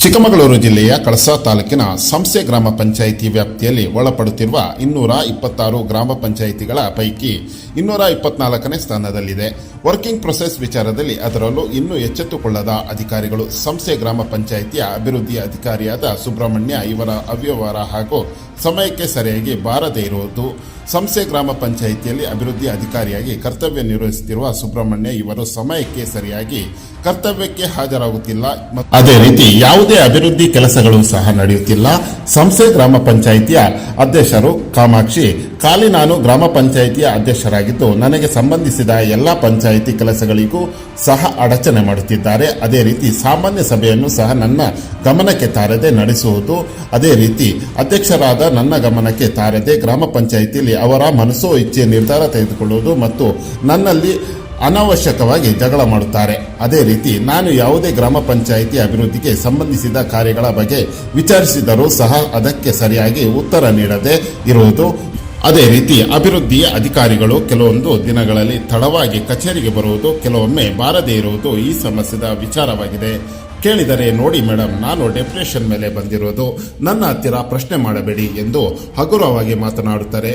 ಚಿಕ್ಕಮಗಳೂರು ಜಿಲ್ಲೆಯ ಕಳಸಾ ತಾಲೂಕಿನ ಸಂಸೆ ಗ್ರಾಮ ಪಂಚಾಯಿತಿ ವ್ಯಾಪ್ತಿಯಲ್ಲಿ ಒಳಪಡುತ್ತಿರುವ ಇನ್ನೂರ ಇಪ್ಪತ್ತಾರು ಗ್ರಾಮ ಪಂಚಾಯಿತಿಗಳ ಪೈಕಿ ಇನ್ನೂರ ಇಪ್ಪತ್ನಾಲ್ಕನೇ ಸ್ಥಾನದಲ್ಲಿದೆ. ವರ್ಕಿಂಗ್ ಪ್ರೊಸೆಸ್ ವಿಚಾರದಲ್ಲಿ ಅದರಲ್ಲೂ ಇನ್ನೂ ಎಚ್ಚೆತ್ತುಕೊಳ್ಳದ ಅಧಿಕಾರಿಗಳು. ಸಂಸ್ಥೆ ಗ್ರಾಮ ಪಂಚಾಯಿತಿಯ ಅಭಿವೃದ್ಧಿ ಅಧಿಕಾರಿಯಾದ ಸುಬ್ರಹ್ಮಣ್ಯ ಇವರ ಅವ್ಯವಹಾರ ಹಾಗೂ ಸಮಯಕ್ಕೆ ಸರಿಯಾಗಿ ಬಾರದೇ ಇರುವುದು. ಸಂಸ್ಥೆ ಗ್ರಾಮ ಪಂಚಾಯಿತಿಯಲ್ಲಿ ಅಭಿವೃದ್ಧಿ ಅಧಿಕಾರಿಯಾಗಿ ಕರ್ತವ್ಯ ನಿರ್ವಹಿಸುತ್ತಿರುವ ಸುಬ್ರಹ್ಮಣ್ಯ ಇವರು ಸಮಯಕ್ಕೆ ಸರಿಯಾಗಿ ಕರ್ತವ್ಯಕ್ಕೆ ಹಾಜರಾಗುತ್ತಿಲ್ಲ ಅದೇ ರೀತಿ ಯಾವುದೇ ಅಭಿವೃದ್ಧಿ ಕೆಲಸಗಳು ಸಹ ನಡೆಯುತ್ತಿಲ್ಲ. ಸಂಸ್ಥೆ ಗ್ರಾಮ ಪಂಚಾಯಿತಿಯ ಅಧ್ಯಕ್ಷರು ಕಾಮಾಕ್ಷಿ ಖಾಲಿ ನಾನು ಗ್ರಾಮ ಪಂಚಾಯಿತಿಯ ಅಧ್ಯಕ್ಷರಾಗಿದ್ದು, ನನಗೆ ಸಂಬಂಧಿಸಿದ ಎಲ್ಲ ಪಂಚಾಯಿತಿ ಕೆಲಸಗಳಿಗೂ ಸಹ ಅಡಚಣೆ ಮಾಡುತ್ತಿದ್ದಾರೆ. ಅದೇ ರೀತಿ ಸಾಮಾನ್ಯ ಸಭೆಯನ್ನು ಸಹ ನನ್ನ ಗಮನಕ್ಕೆ ತಾರದೆ ನಡೆಸುವುದು. ಅದೇ ರೀತಿ ಅಧ್ಯಕ್ಷರಾದ ನನ್ನ ಗಮನಕ್ಕೆ ತಾರದೆ ಗ್ರಾಮ ಪಂಚಾಯಿತಿಯಲ್ಲಿ ಅವರ ಮನಸ್ಸೋ ಇಚ್ಛೆ ನಿರ್ಧಾರ ತೆಗೆದುಕೊಳ್ಳುವುದು ಮತ್ತು ನನ್ನಲ್ಲಿ ಅನಾವಶ್ಯಕವಾಗಿ ಜಗಳ ಮಾಡುತ್ತಾರೆ. ಅದೇ ರೀತಿ ನಾನು ಯಾವುದೇ ಗ್ರಾಮ ಪಂಚಾಯಿತಿ ಅಭಿವೃದ್ಧಿಗೆ ಸಂಬಂಧಿಸಿದ ಕಾರ್ಯಗಳ ಬಗ್ಗೆ ವಿಚಾರಿಸಿದರೂ ಸಹ ಅದಕ್ಕೆ ಸರಿಯಾಗಿ ಉತ್ತರ ನೀಡದೆ ಇರುವುದು ಅದೇ ರೀತಿ ಅಭಿವೃದ್ಧಿಯ ಅಧಿಕಾರಿಗಳು ಕೆಲವೊಂದು ದಿನಗಳಲ್ಲಿ ತಡವಾಗಿ ಕಚೇರಿಗೆ ಬರುವುದು, ಕೆಲವೊಮ್ಮೆ ಬಾರದೇ ಇರುವುದು ಈ ಸಮಸ್ಯೆದ ವಿಚಾರವಾಗಿದೆ. ಕೇಳಿದರೆ ನೋಡಿ ಮೇಡಮ್ ನಾನು ಡೆಪ್ರೆಷನ್ ಮೇಲೆ ಬಂದಿರೋದು. ನನ್ನ ಹತ್ತಿರ ಪ್ರಶ್ನೆ ಮಾಡಬೇಡಿ ಎಂದು ಹಗುರವಾಗಿ ಮಾತನಾಡುತ್ತಾರೆ.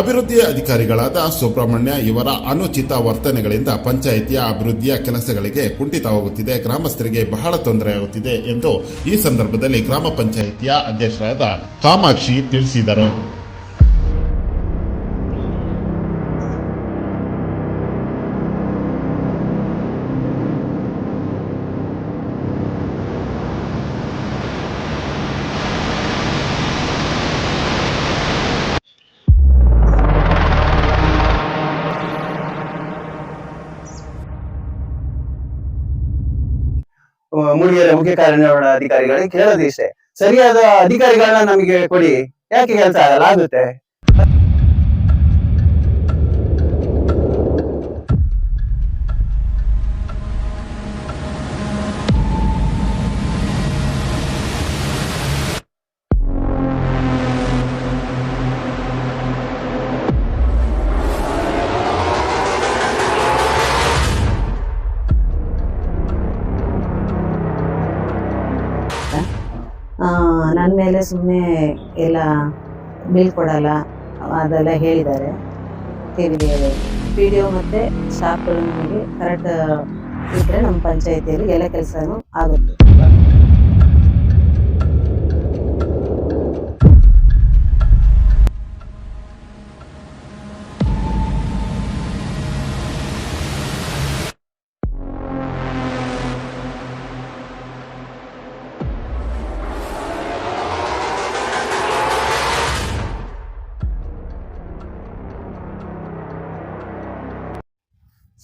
ಅಭಿವೃದ್ಧಿಯ ಅಧಿಕಾರಿಗಳಾದ ಸುಬ್ರಹ್ಮಣ್ಯ ಇವರ ಅನುಚಿತ ವರ್ತನೆಗಳಿಂದ ಪಂಚಾಯಿತಿಯ ಅಭಿವೃದ್ಧಿಯ ಕೆಲಸಗಳಿಗೆ ಕುಂಠಿತವಾಗುತ್ತಿದೆ ಗ್ರಾಮಸ್ಥರಿಗೆ ಬಹಳ ತೊಂದರೆಯಾಗುತ್ತಿದೆ ಎಂದು ಈ ಸಂದರ್ಭದಲ್ಲಿ ಗ್ರಾಮ ಪಂಚಾಯಿತಿಯ ಅಧ್ಯಕ್ಷರಾದ ಕಾಮಾಕ್ಷಿ ತಿಳಿಸಿದರು. ಮೂಡಿಗೆರೆ ಮುಖ್ಯ ಕಾರ್ಯನಿರ್ವಹಣಾಧಿಕಾರಿಗಳಿಗೆ ಕೇಳೋದು ಇಷ್ಟೇ. ಸರಿಯಾದ ಅಧಿಕಾರಿಗಳನ್ನ ನಮಗೆ ಕೊಡಿ. ಯಾಕೆ ಕೆಲಸ ಆಗಲ್ಲ ಆಗುತ್ತೆ. ಸುಮ್ಮನೆ ಎಲ್ಲ ಬಿಲ್ ಕೊಡಲ್ಲ, ಅದೆಲ್ಲ ಹೇಳಿದ್ದಾರೆ. ವಿಲಿ ಪಿ ಡಿ ಒ ಮತ್ತು ಸ್ಟಾಫ್ಗಳು ನಮಗೆ ಕರೆಕ್ಟ್ ಇದ್ದರೆ ನಮ್ಮ ಪಂಚಾಯಿತಿಯಲ್ಲಿ ಎಲ್ಲ ಕೆಲಸನೂ ಆಗುತ್ತೆ.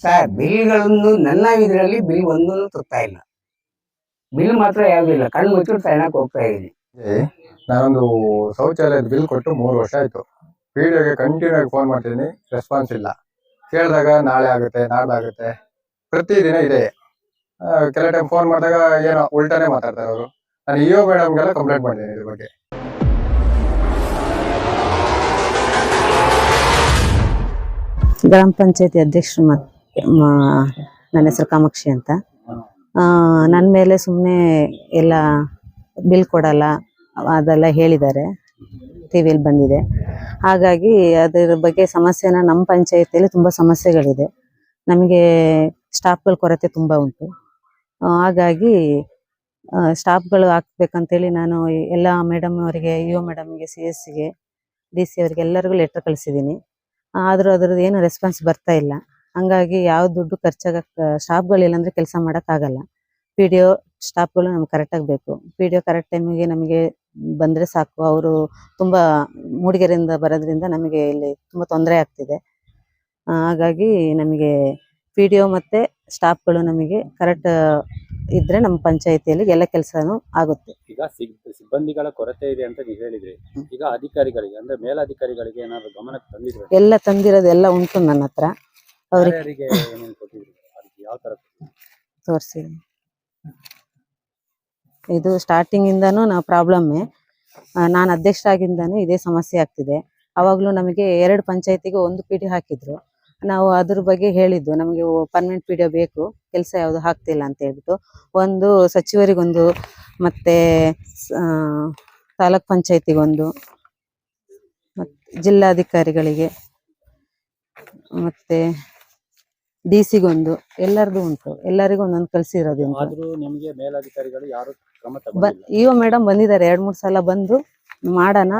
ಸರ್ ಬಿಲ್ಗಳನ್ನು ನನ್ನ ಇದರಲ್ಲಿ ಬಿಲ್ ಒಂದನ್ನು ತರ್ತಾ ಇಲ್ಲ. ಬಿಲ್ ಮಾತ್ರ ಯಾವ್ದು ಇಲ್ಲ ಕಣ್ಣು ಮುಚ್ಚಿಟ್ಟು ಸೈನಾಕ್ ಹೋಗ್ತಾ ಇದೀನಿ ಏ, ನಾನೊಂದು ಶೌಚಾಲಯದ ಬಿಲ್ ಕೊಟ್ಟು ಮೂರು ವರ್ಷ ಆಯ್ತು. ಪಿಡಿಒಗೆ ಕಂಟಿನ್ಯೂ ಆಗಿ ಫೋನ್ ಮಾಡ್ತೀನಿ ರೆಸ್ಪಾನ್ಸ್ ಇಲ್ಲ. ಕೇಳಿದಾಗ ನಾಳೆ ಆಗುತ್ತೆ ನಾಡ್ದಾಗುತ್ತೆ ಪ್ರತಿದಿನ ಇದೆ. ಕೆಲ ಟೈಮ್ ಫೋನ್ ಮಾಡಿದಾಗ ಏನೋ ಉಲ್ಟಾನೇ ಮಾತಾಡ್ತಾರೆ ಅವರು. ನಾನು ಇಒ ಮೇಡಮ್ಗೆಲ್ಲ ಕಂಪ್ಲೇಂಟ್ ಮಾಡಿದ್ದೀನಿ ಇದ್ರ ಬಗ್ಗೆ. ಗ್ರಾಮ ಪಂಚಾಯತಿ ಅಧ್ಯಕ್ಷರು ಮತ್ತು ನನ್ನ ಹೆಸರು ಕಾಮಾಕ್ಷಿ ಅಂತ. ನನ್ನ ಮೇಲೆ ಸುಮ್ಮನೆ ಎಲ್ಲ ಬಿಲ್ ಕೊಡಲ್ಲ, ಅದೆಲ್ಲ ಹೇಳಿದ್ದಾರೆ, ಟಿ ಬಂದಿದೆ. ಹಾಗಾಗಿ ಅದರ ಬಗ್ಗೆ ಸಮಸ್ಯೆನ ನಮ್ಮ ಪಂಚಾಯತಿಯಲ್ಲಿ ತುಂಬ ಸಮಸ್ಯೆಗಳಿದೆ. ನಮಗೆ ಸ್ಟಾಫ್ಗಳ ಕೊರತೆ ತುಂಬ ಉಂಟು. ಹಾಗಾಗಿ ಸ್ಟಾಫ್ಗಳು ಹಾಕ್ಬೇಕಂತೇಳಿ ನಾನು ಎಲ್ಲ ಮೇಡಮ್ ಅವರಿಗೆ ಯು ಮೇಡಮ್ಗೆ ಸಿ ಎಸ್ಸಿಗೆ ಡಿ ಸಿ ಅವರಿಗೆ ಎಲ್ಲರಿಗೂ ಲೆಟರ್ ಕಳಿಸಿದ್ದೀನಿ. ಆದರೂ ಅದರದ್ದು ಏನು ರೆಸ್ಪಾನ್ಸ್ ಬರ್ತಾ ಇಲ್ಲ. ಹಂಗಾಗಿ ಯಾವ ದುಡ್ಡು ಖರ್ಚಾಗಕ್ಕೆ ಸ್ಟಾಫ್ಗಳಿಲ್ಲ ಅಂದ್ರೆ ಕೆಲಸ ಮಾಡೋಕ್ಕಾಗಲ್ಲ. ಪಿ ಡಿ ಒ ಸ್ಟಾಫ್ಗಳು ನಮ್ಗೆ ಕರೆಕ್ಟಾಗಿ ಬೇಕು. ಪಿ ಡಿ ಒ ಕರೆಕ್ಟ್ ಟೈಮಿಗೆ ನಮಗೆ ಬಂದರೆ ಸಾಕು. ಅವರು ತುಂಬ ಮೂಡಿಗೆರೆಯಿಂದ ಬರೋದ್ರಿಂದ ನಮಗೆ ಇಲ್ಲಿ ತುಂಬ ತೊಂದರೆ ಆಗ್ತಿದೆ. ಹಾಗಾಗಿ ನಮಗೆ ಪಿ ಡಿ ಒ ಮತ್ತು ಸ್ಟಾಫ್ಗಳು ನಮಗೆ ಕರೆಕ್ಟ್ ಇದ್ರೆ ನಮ್ಮ ಪಂಚಾಯಿತಿಯಲ್ಲಿ ಎಲ್ಲ ಕೆಲಸನೂ ಆಗುತ್ತೆ. ಈಗ ಸಿಬ್ಬಂದಿಗಳ ಕೊರತೆ ಇದೆ ಅಂತ ನೀವು ಹೇಳಿದ್ರಿ. ಈಗ ಅಧಿಕಾರಿಗಳಿಗೆ ಅಂದ್ರೆ ಮೇಲಾಧಿಕಾರಿಗಳಿಗೆ ಏನಾದ್ರು ಗಮನಕ್ಕೆ ತಂದಿದ್ರೆ? ಎಲ್ಲ ತಂದಿರೋದು ಎಲ್ಲ ಉಂಟು ನನ್ನ ಹತ್ರ ಅವ್ರಿಗೆ ಯಾರ್ಯಾರಿಗೆ ಏನೇನು ಕೊಟ್ಟಿದ್ರಿ ಅದಕ್ಕೆ ಯಾವ ತರ ತೋರಿಸಿ. ಇದು ಸ್ಟಾರ್ಟಿಂಗ್ ಇಂದಾನು ನಾವು ಪ್ರಾಬ್ಲಮ್ ನಾನು ಅಧ್ಯಕ್ಷರಾಗಿಂದಾನು ಇದೇ ಸಮಸ್ಯೆ ಆಗ್ತಿದೆ. ಅವಾಗಲೂ ನಮಗೆ ಎರಡು ಪಂಚಾಯತಿಗೆ ಒಂದು ಪಿ ಡಿ ಹಾಕಿದ್ರು. ನಾವು ಅದ್ರ ಬಗ್ಗೆ ಹೇಳಿದ್ದು ನಮಗೆ ಪರ್ಮನೆಂಟ್ ಪಿ ಡಿ ಬೇಕು ಕೆಲಸ ಯಾವುದು ಹಾಕ್ತಿಲ್ಲ ಅಂತ ಹೇಳ್ಬಿಟ್ಟು. ಒಂದು ಸಚಿವರಿಗೊಂದು ಮತ್ತೆ ತಾಲೂಕ್ ಪಂಚಾಯತಿಗೊಂದು ಮತ್ತೆ ಜಿಲ್ಲಾಧಿಕಾರಿಗಳಿಗೆ ಮತ್ತು ಡಿ ಸಿಗೊಂದು ಎಲ್ಲರದು ಉಂಟು. ಎಲ್ಲರಿಗೂ ಒಂದೊಂದು ಕಳಿಸಿರೋದು ಉಂಟು. ಆದ್ರೂ ನಿಮಗೆ ಮೇಲಧಿಕಾರಿಗಳು ಯಾರು ಕ್ರಮ ಬ ತಗೊಂಡಿಲ್ಲ ಇವ ಮೇಡಮ್ ಬಂದಿದ್ದಾರೆ ಎರಡ್ ಮೂರ್ ಸಲ ಬಂದು ಮಾಡೋಣ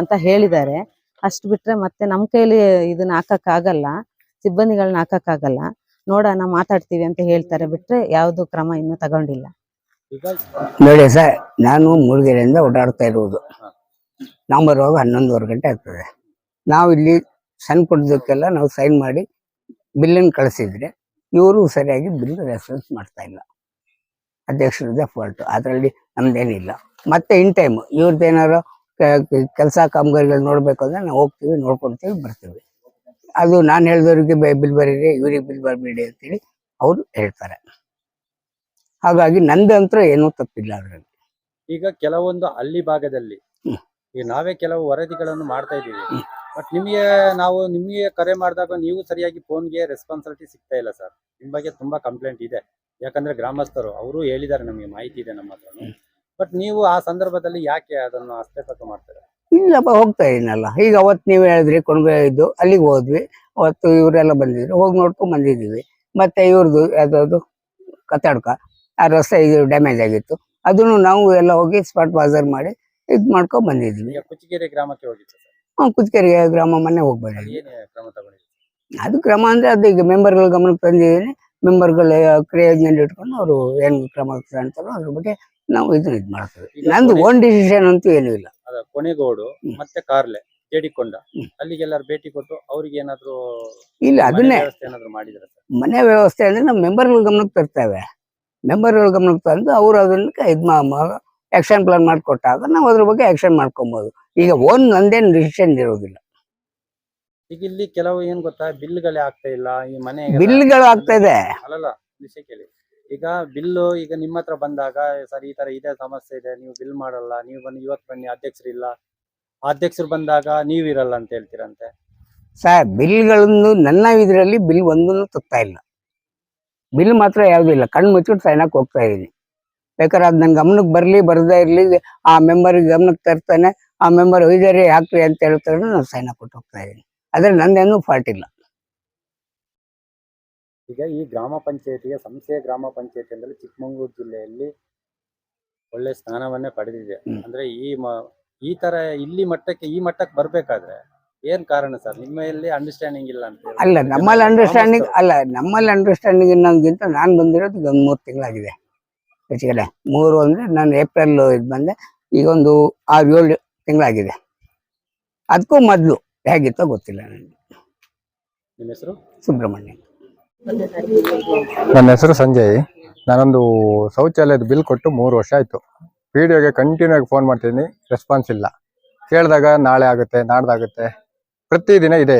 ಅಂತ ಹೇಳಿದ್ದಾರೆ. ಅಷ್ಟು ಬಿಟ್ರೆ ಮತ್ತೆ ನಮ್ ಕೈಲಿ ಇದನ್ನ ಹಾಕಕ್ ಆಗಲ್ಲ ಸಿಬ್ಬಂದಿಗಳನ್ನ ಹಾಕಕ್ ಆಗಲ್ಲ ನೋಡೋಣ ಮಾತಾಡ್ತೀವಿ ಅಂತ ಹೇಳ್ತಾರೆ. ಬಿಟ್ರೆ ಯಾವ್ದು ಕ್ರಮ ಇನ್ನು ತಗೊಂಡಿಲ್ಲ. ಈಗ ನೋಡಿ ಸರ್ ನಾನು ಮೂಡಿಗೆರೆಯಿಂದ ಓಡಾಡ್ತಾ ಇರುವುದು. ನಾವು ಬರುವಾಗ ಹನ್ನೊಂದುವರೆ ಗಂಟೆ ಆಗ್ತದೆ. ನಾವು ಇಲ್ಲಿ ಸಣ್ಣ ಕೊಡೋದಕ್ಕೆಲ್ಲ ನಾವು ಸೈನ್ ಮಾಡಿ ಬಿಲ್ಲನ್ನು ಕಳಿಸಿದ್ರೆ ಇವರು ಸರಿಯಾಗಿ ಬಿಲ್ ರೆಸ್ಪಾನ್ಸ್ ಮಾಡ್ತಾ ಇಲ್ಲ. ಅಧ್ಯಕ್ಷರದ್ದೇ ಫಾಲ್ಟು ಅದರಲ್ಲಿ ನಮ್ದೇನಿಲ್ಲ. ಮತ್ತೆ ಇನ್ ಟೈಮ್ ಇವ್ರದ್ದು ಏನಾರು ಕೆಲಸ ಕಾಮಗಾರಿಗಳು ನೋಡಬೇಕು ಅಂದ್ರೆ ನಾವು ಹೋಗ್ತೀವಿ ನೋಡ್ಕೊಳ್ತೀವಿ ಬರ್ತೀವಿ. ಅದು ನಾನು ಹೇಳಿದವ್ರಿಗೆ ಬಿಲ್ ಬರೀರಿ ಇವ್ರಿಗೆ ಬಿಲ್ ಬರಬೇಡಿ ಅಂತೇಳಿ ಅವರು ಹೇಳ್ತಾರೆ. ಹಾಗಾಗಿ ನಂದಂತ್ರ ಏನೂ ತಪ್ಪಿಲ್ಲ ಅದರಲ್ಲಿ. ಈಗ ಕೆಲವೊಂದು ಹಳ್ಳಿ ಭಾಗದಲ್ಲಿ. ಈಗ ನಾವೇ ಕೆಲವು ವರದಿಗಳನ್ನು ಮಾಡ್ತಾ ಇದ್ದೀವಿ. ಬಟ್ ನಿಮಗೆ ನಾವು ನಿಮಗೆ ಕರೆ ಮಾಡಿದಾಗ ನೀವು ಸರಿಯಾಗಿ ಫೋನ್ಗೆ ರೆಸ್ಪಾನ್ಸಿಬಿಲಿಟಿ ಸಿಗ್ತಾ ಇಲ್ಲ ಸರ್ ನಿಮ್ಮ ಬಗ್ಗೆ ತುಂಬಾ ಕಂಪ್ಲೇಂಟ್ ಇದೆ. ಯಾಕಂದ್ರೆ ಗ್ರಾಮಸ್ಥರು ಅವರು ಹೇಳಿದ್ದಾರೆ ನಮಗೆ ಮಾಹಿತಿ ಇದೆ ನಮ್ಮ ಹತ್ರ ಬಟ್ ನೀವು ಆ ಸಂದರ್ಭದಲ್ಲಿ ಯಾಕೆ ಅದನ್ನು ಹಸ್ತಕ್ಷೇಪ ಮಾಡ್ತಾರೆ? ಇಲ್ಲಪ್ಪ ಹೋಗ್ತಾ ಇದೀನಲ್ಲ. ಈಗ ಅವತ್ತು ನೀವು ಹೇಳಿದ್ರಿ ಕೊಣಗ ಇದ್ದು ಅಲ್ಲಿಗೆ ಹೋದ್ವಿ. ಅವತ್ತು ಇವರೆಲ್ಲ ಬಂದಿದ್ರು. ಹೋಗಿ ನೋಡ್ಕೊಂಡು ಬಂದಿದ್ದೀವಿ. ಮತ್ತೆ ಇವ್ರದ್ದು ಯಾವ್ದಾದ್ರು ಕತ್ತಾಡ್ಕ ಆ ರಸ್ತೆ ಇದು ಡ್ಯಾಮೇಜ್ ಆಗಿತ್ತು. ಅದನ್ನು ನಾವು ಎಲ್ಲ ಹೋಗಿ ಸ್ಪಾಟ್ ಬಾಜರ್ ಮಾಡಿ ಇದು ಮಾಡ್ಕೊಂಡು ಬಂದಿದ್ವಿ ಕುಚಿಗೆರೆ ಗ್ರಾಮಕ್ಕೆ ಹೋಗಿತ್ತು ಸರ್ ಹ್ಮ್ ಕುಚ್ಕೆರೆ ಗ್ರಾಮ ಮನೆ ಹೋಗ್ಬೇಡಿ. ಕ್ರಮ ಅದು ಕ್ರಮ ಅಂದ್ರೆ ಅದು ಈಗ ಮೆಂಬರ್ಗಳ ಗಮನಕ್ಕೆ ತಂದಿದ್ದೀನಿ. ಮೆಂಬರ್ಗಳ ಕ್ರಿಯೆಯನ್ನು ಇಟ್ಕೊಂಡು ಅವರು ಏನ್ ಕ್ರಮ ಕಾಣ್ತಾರೋ ಅದ್ರ ಬಗ್ಗೆ ನಾವು ಇದನ್ನ ಇದ್ ಮಾಡ್ತೀವಿ. ನಂದು ಓನ್ ಡಿಸಿಷನ್ ಅಂತೂ ಏನೂ ಇಲ್ಲ. ಅದ ಕೊನೆಗೋಡು ಮತ್ತೆ ಕಾರ್ಲೆ ಜೇಡಿಕೊಂಡ. ಅಲ್ಲಿಗೆಲ್ಲಾರು ಭೇಟಿ ಕೊಟ್ಟು ಅವ್ರಿಗೆ ಏನಾದ್ರು ಇಲ್ಲ ಅದನ್ನೇ. ವ್ಯವಸ್ಥೆ ಏನಾದ್ರು ಮಾಡಿದ್ರೆ ಸರ್? ಮನೆ ವ್ಯವಸ್ಥೆ ಅಂದ್ರೆ ನಾವು ಮೆಂಬರ್ಗಳ ಗಮನಕ್ಕೆ ತರ್ತೇವೆ. ಮೆಂಬರ್ಗಳ ಗಮನಕ್ಕೆ ತಂದು ಅವ್ರು ಅದನ್ನ ಇದ್ ಆಕ್ಷನ್ ಪ್ಲಾನ್ ಮಾಡಿಕೊಟ್ಟಾಗ ನಾವು ಅದ್ರ ಬಗ್ಗೆ ಆಕ್ಷನ್ ಮಾಡ್ಕೊಬಹುದು ಈಗ ಓನ್ ನಂದೇನು ಡಿಸಿಷನ್ ಇರೋದಿಲ್ಲ. ಈಗ ಇಲ್ಲಿ ಕೆಲವು ಏನ್ ಗೊತ್ತಾ ಬಿಲ್ಗಳೇ ಆಗ್ತಾ ಇಲ್ಲ ಈ ಮನೆ ಬಿಲ್ಗಳು ಆಗ್ತಾ ಇದೆ. ಅಲ್ಲಲ್ಲ ವಿಷಯ ಕೇಳಿ. ಈಗ ಬಿಲ್ಲು ಈಗ ನಿಮ್ಮ ಹತ್ರ ಬಂದಾಗ ಸರ್ ಈ ತರ ಇದೇ ಸಮಸ್ಯೆ ಇದೆ ನೀವು ಬಿಲ್ ಮಾಡಲ್ಲ ನೀವು ಬನ್ನಿ ಇವತ್ತು ಬನ್ನಿ ಅಧ್ಯಕ್ಷರು ಇಲ್ಲ ಅಧ್ಯಕ್ಷರು ಬಂದಾಗ ನೀವಿರಲ್ಲ ಅಂತ ಹೇಳ್ತೀರಂತೆ. ಸರ್ ಬಿಲ್ಗಳನ್ನು ನನ್ನ ಇದರಲ್ಲಿ ಬಿಲ್ ಒಂದನ್ನು ತಪ್ತಾ ಇಲ್ಲ. ಬಿಲ್ ಮಾತ್ರ ಯಾವುದೂ ಇಲ್ಲ ಕಣ್ಣು ಮುಚ್ಚಿಟ್ಟು ಸೈನಕ್ಕೆ ಹೋಗ್ತಾ ಇದೀನಿ. ಬೇಕಾದ್ರೆ ಅದು ನನ್ನ ಗಮನಕ್ಕೆ ಬರಲಿ ಬರದೇ ಇರಲಿ ಆ ಮೆಂಬರ್ಗೆ ಗಮನಕ್ಕೆ ತರ್ತಾನೆ ಆ ಮೆಂಬರ್ ಒಯ್ದಾರೆ ಹಾಕ್ರಿ ಅಂತ ಹೇಳ್ತಾರೆ ನಾನು ಸೈನ್ ಕೊಟ್ಟು ಹೋಗ್ತಾ ಇದ್ದೀನಿ. ಆದ್ರೆ ನಂದೇನು ಫಾಲ್ಟ್ ಇಲ್ಲ. ಈಗ ಈ ಗ್ರಾಮ ಪಂಚಾಯತಿಗೆ ಸಂಸ್ಥೆಯ ಗ್ರಾಮ ಪಂಚಾಯತಿ ಅಂದ್ರೆ ಚಿಕ್ಕಮಗಳೂರು ಜಿಲ್ಲೆಯಲ್ಲಿ ಒಳ್ಳೆ ಸ್ಥಾನವನ್ನೇ ಪಡೆದಿದೆ. ಅಂದ್ರೆ ಈ ಮ- ಈ ತರ ಇಲ್ಲಿ ಮಟ್ಟಕ್ಕೆ ಈ ಮಟ್ಟಕ್ಕೆ ಬರ್ಬೇಕಾದ್ರೆ ಏನ್ ಕಾರಣ ಸರ್? ನಿಮ್ಮಲ್ಲಿ ಅಂಡರ್ಸ್ಟ್ಯಾಂಡಿಂಗ್ ಇಲ್ಲ ಅಂತ ಹೇಳಿ. ಅಲ್ಲ ನಮ್ಮಲ್ಲಿ ಅಂಡರ್ಸ್ಟ್ಯಾಂಡಿಂಗ್ ಅಲ್ಲ ನಮ್ಮಲ್ಲಿ ಅಂಡರ್ಸ್ಟ್ಯಾಂಡಿಂಗ್ ಇನ್ನೊಂದ್ಗಿಂತ ನಾನು ಬಂದಿರೋದು ಈಗ ಒಂದು ಮೂರು ತಿಂಗಳಾಗಿದೆ. ಹೆಚ್ಚಿಗೆ ಮೂರು ಅಂದ್ರೆ ನಾನು ಏಪ್ರಿಲ್ ಇದು ಬಂದೆ. ಈಗ ಒಂದು ಆರು ಏಳು ತಿಂಗಳಾಗಿದೆ. ಅದಕ್ಕೂ ಮೊದಲು ಹೇಗಿತ್ತೋ ಗೊತ್ತಿಲ್ಲ ನನಗೆ ನಿಮ್ಮ ಹೆಸರು? ಸುಬ್ರಹ್ಮಣ್ಯ. ನನ್ನ ಹೆಸರು ಸಂಜಯ್. ನಾನೊಂದು ಶೌಚಾಲಯದ ಬಿಲ್ ಕೊಟ್ಟು ಮೂರು ವರ್ಷ ಆಯ್ತು. ಪಿ ಡಿ ಒಗೆ ಕಂಟಿನ್ಯೂ ಆಗಿ ಫೋನ್ ಮಾಡ್ತೀನಿ. ರೆಸ್ಪಾನ್ಸ್ ಇಲ್ಲ. ಕೇಳಿದಾಗ ನಾಳೆ ಆಗುತ್ತೆ ನಾಡ್ದಾಗುತ್ತೆ ಪ್ರತಿದಿನ ಇದೆ.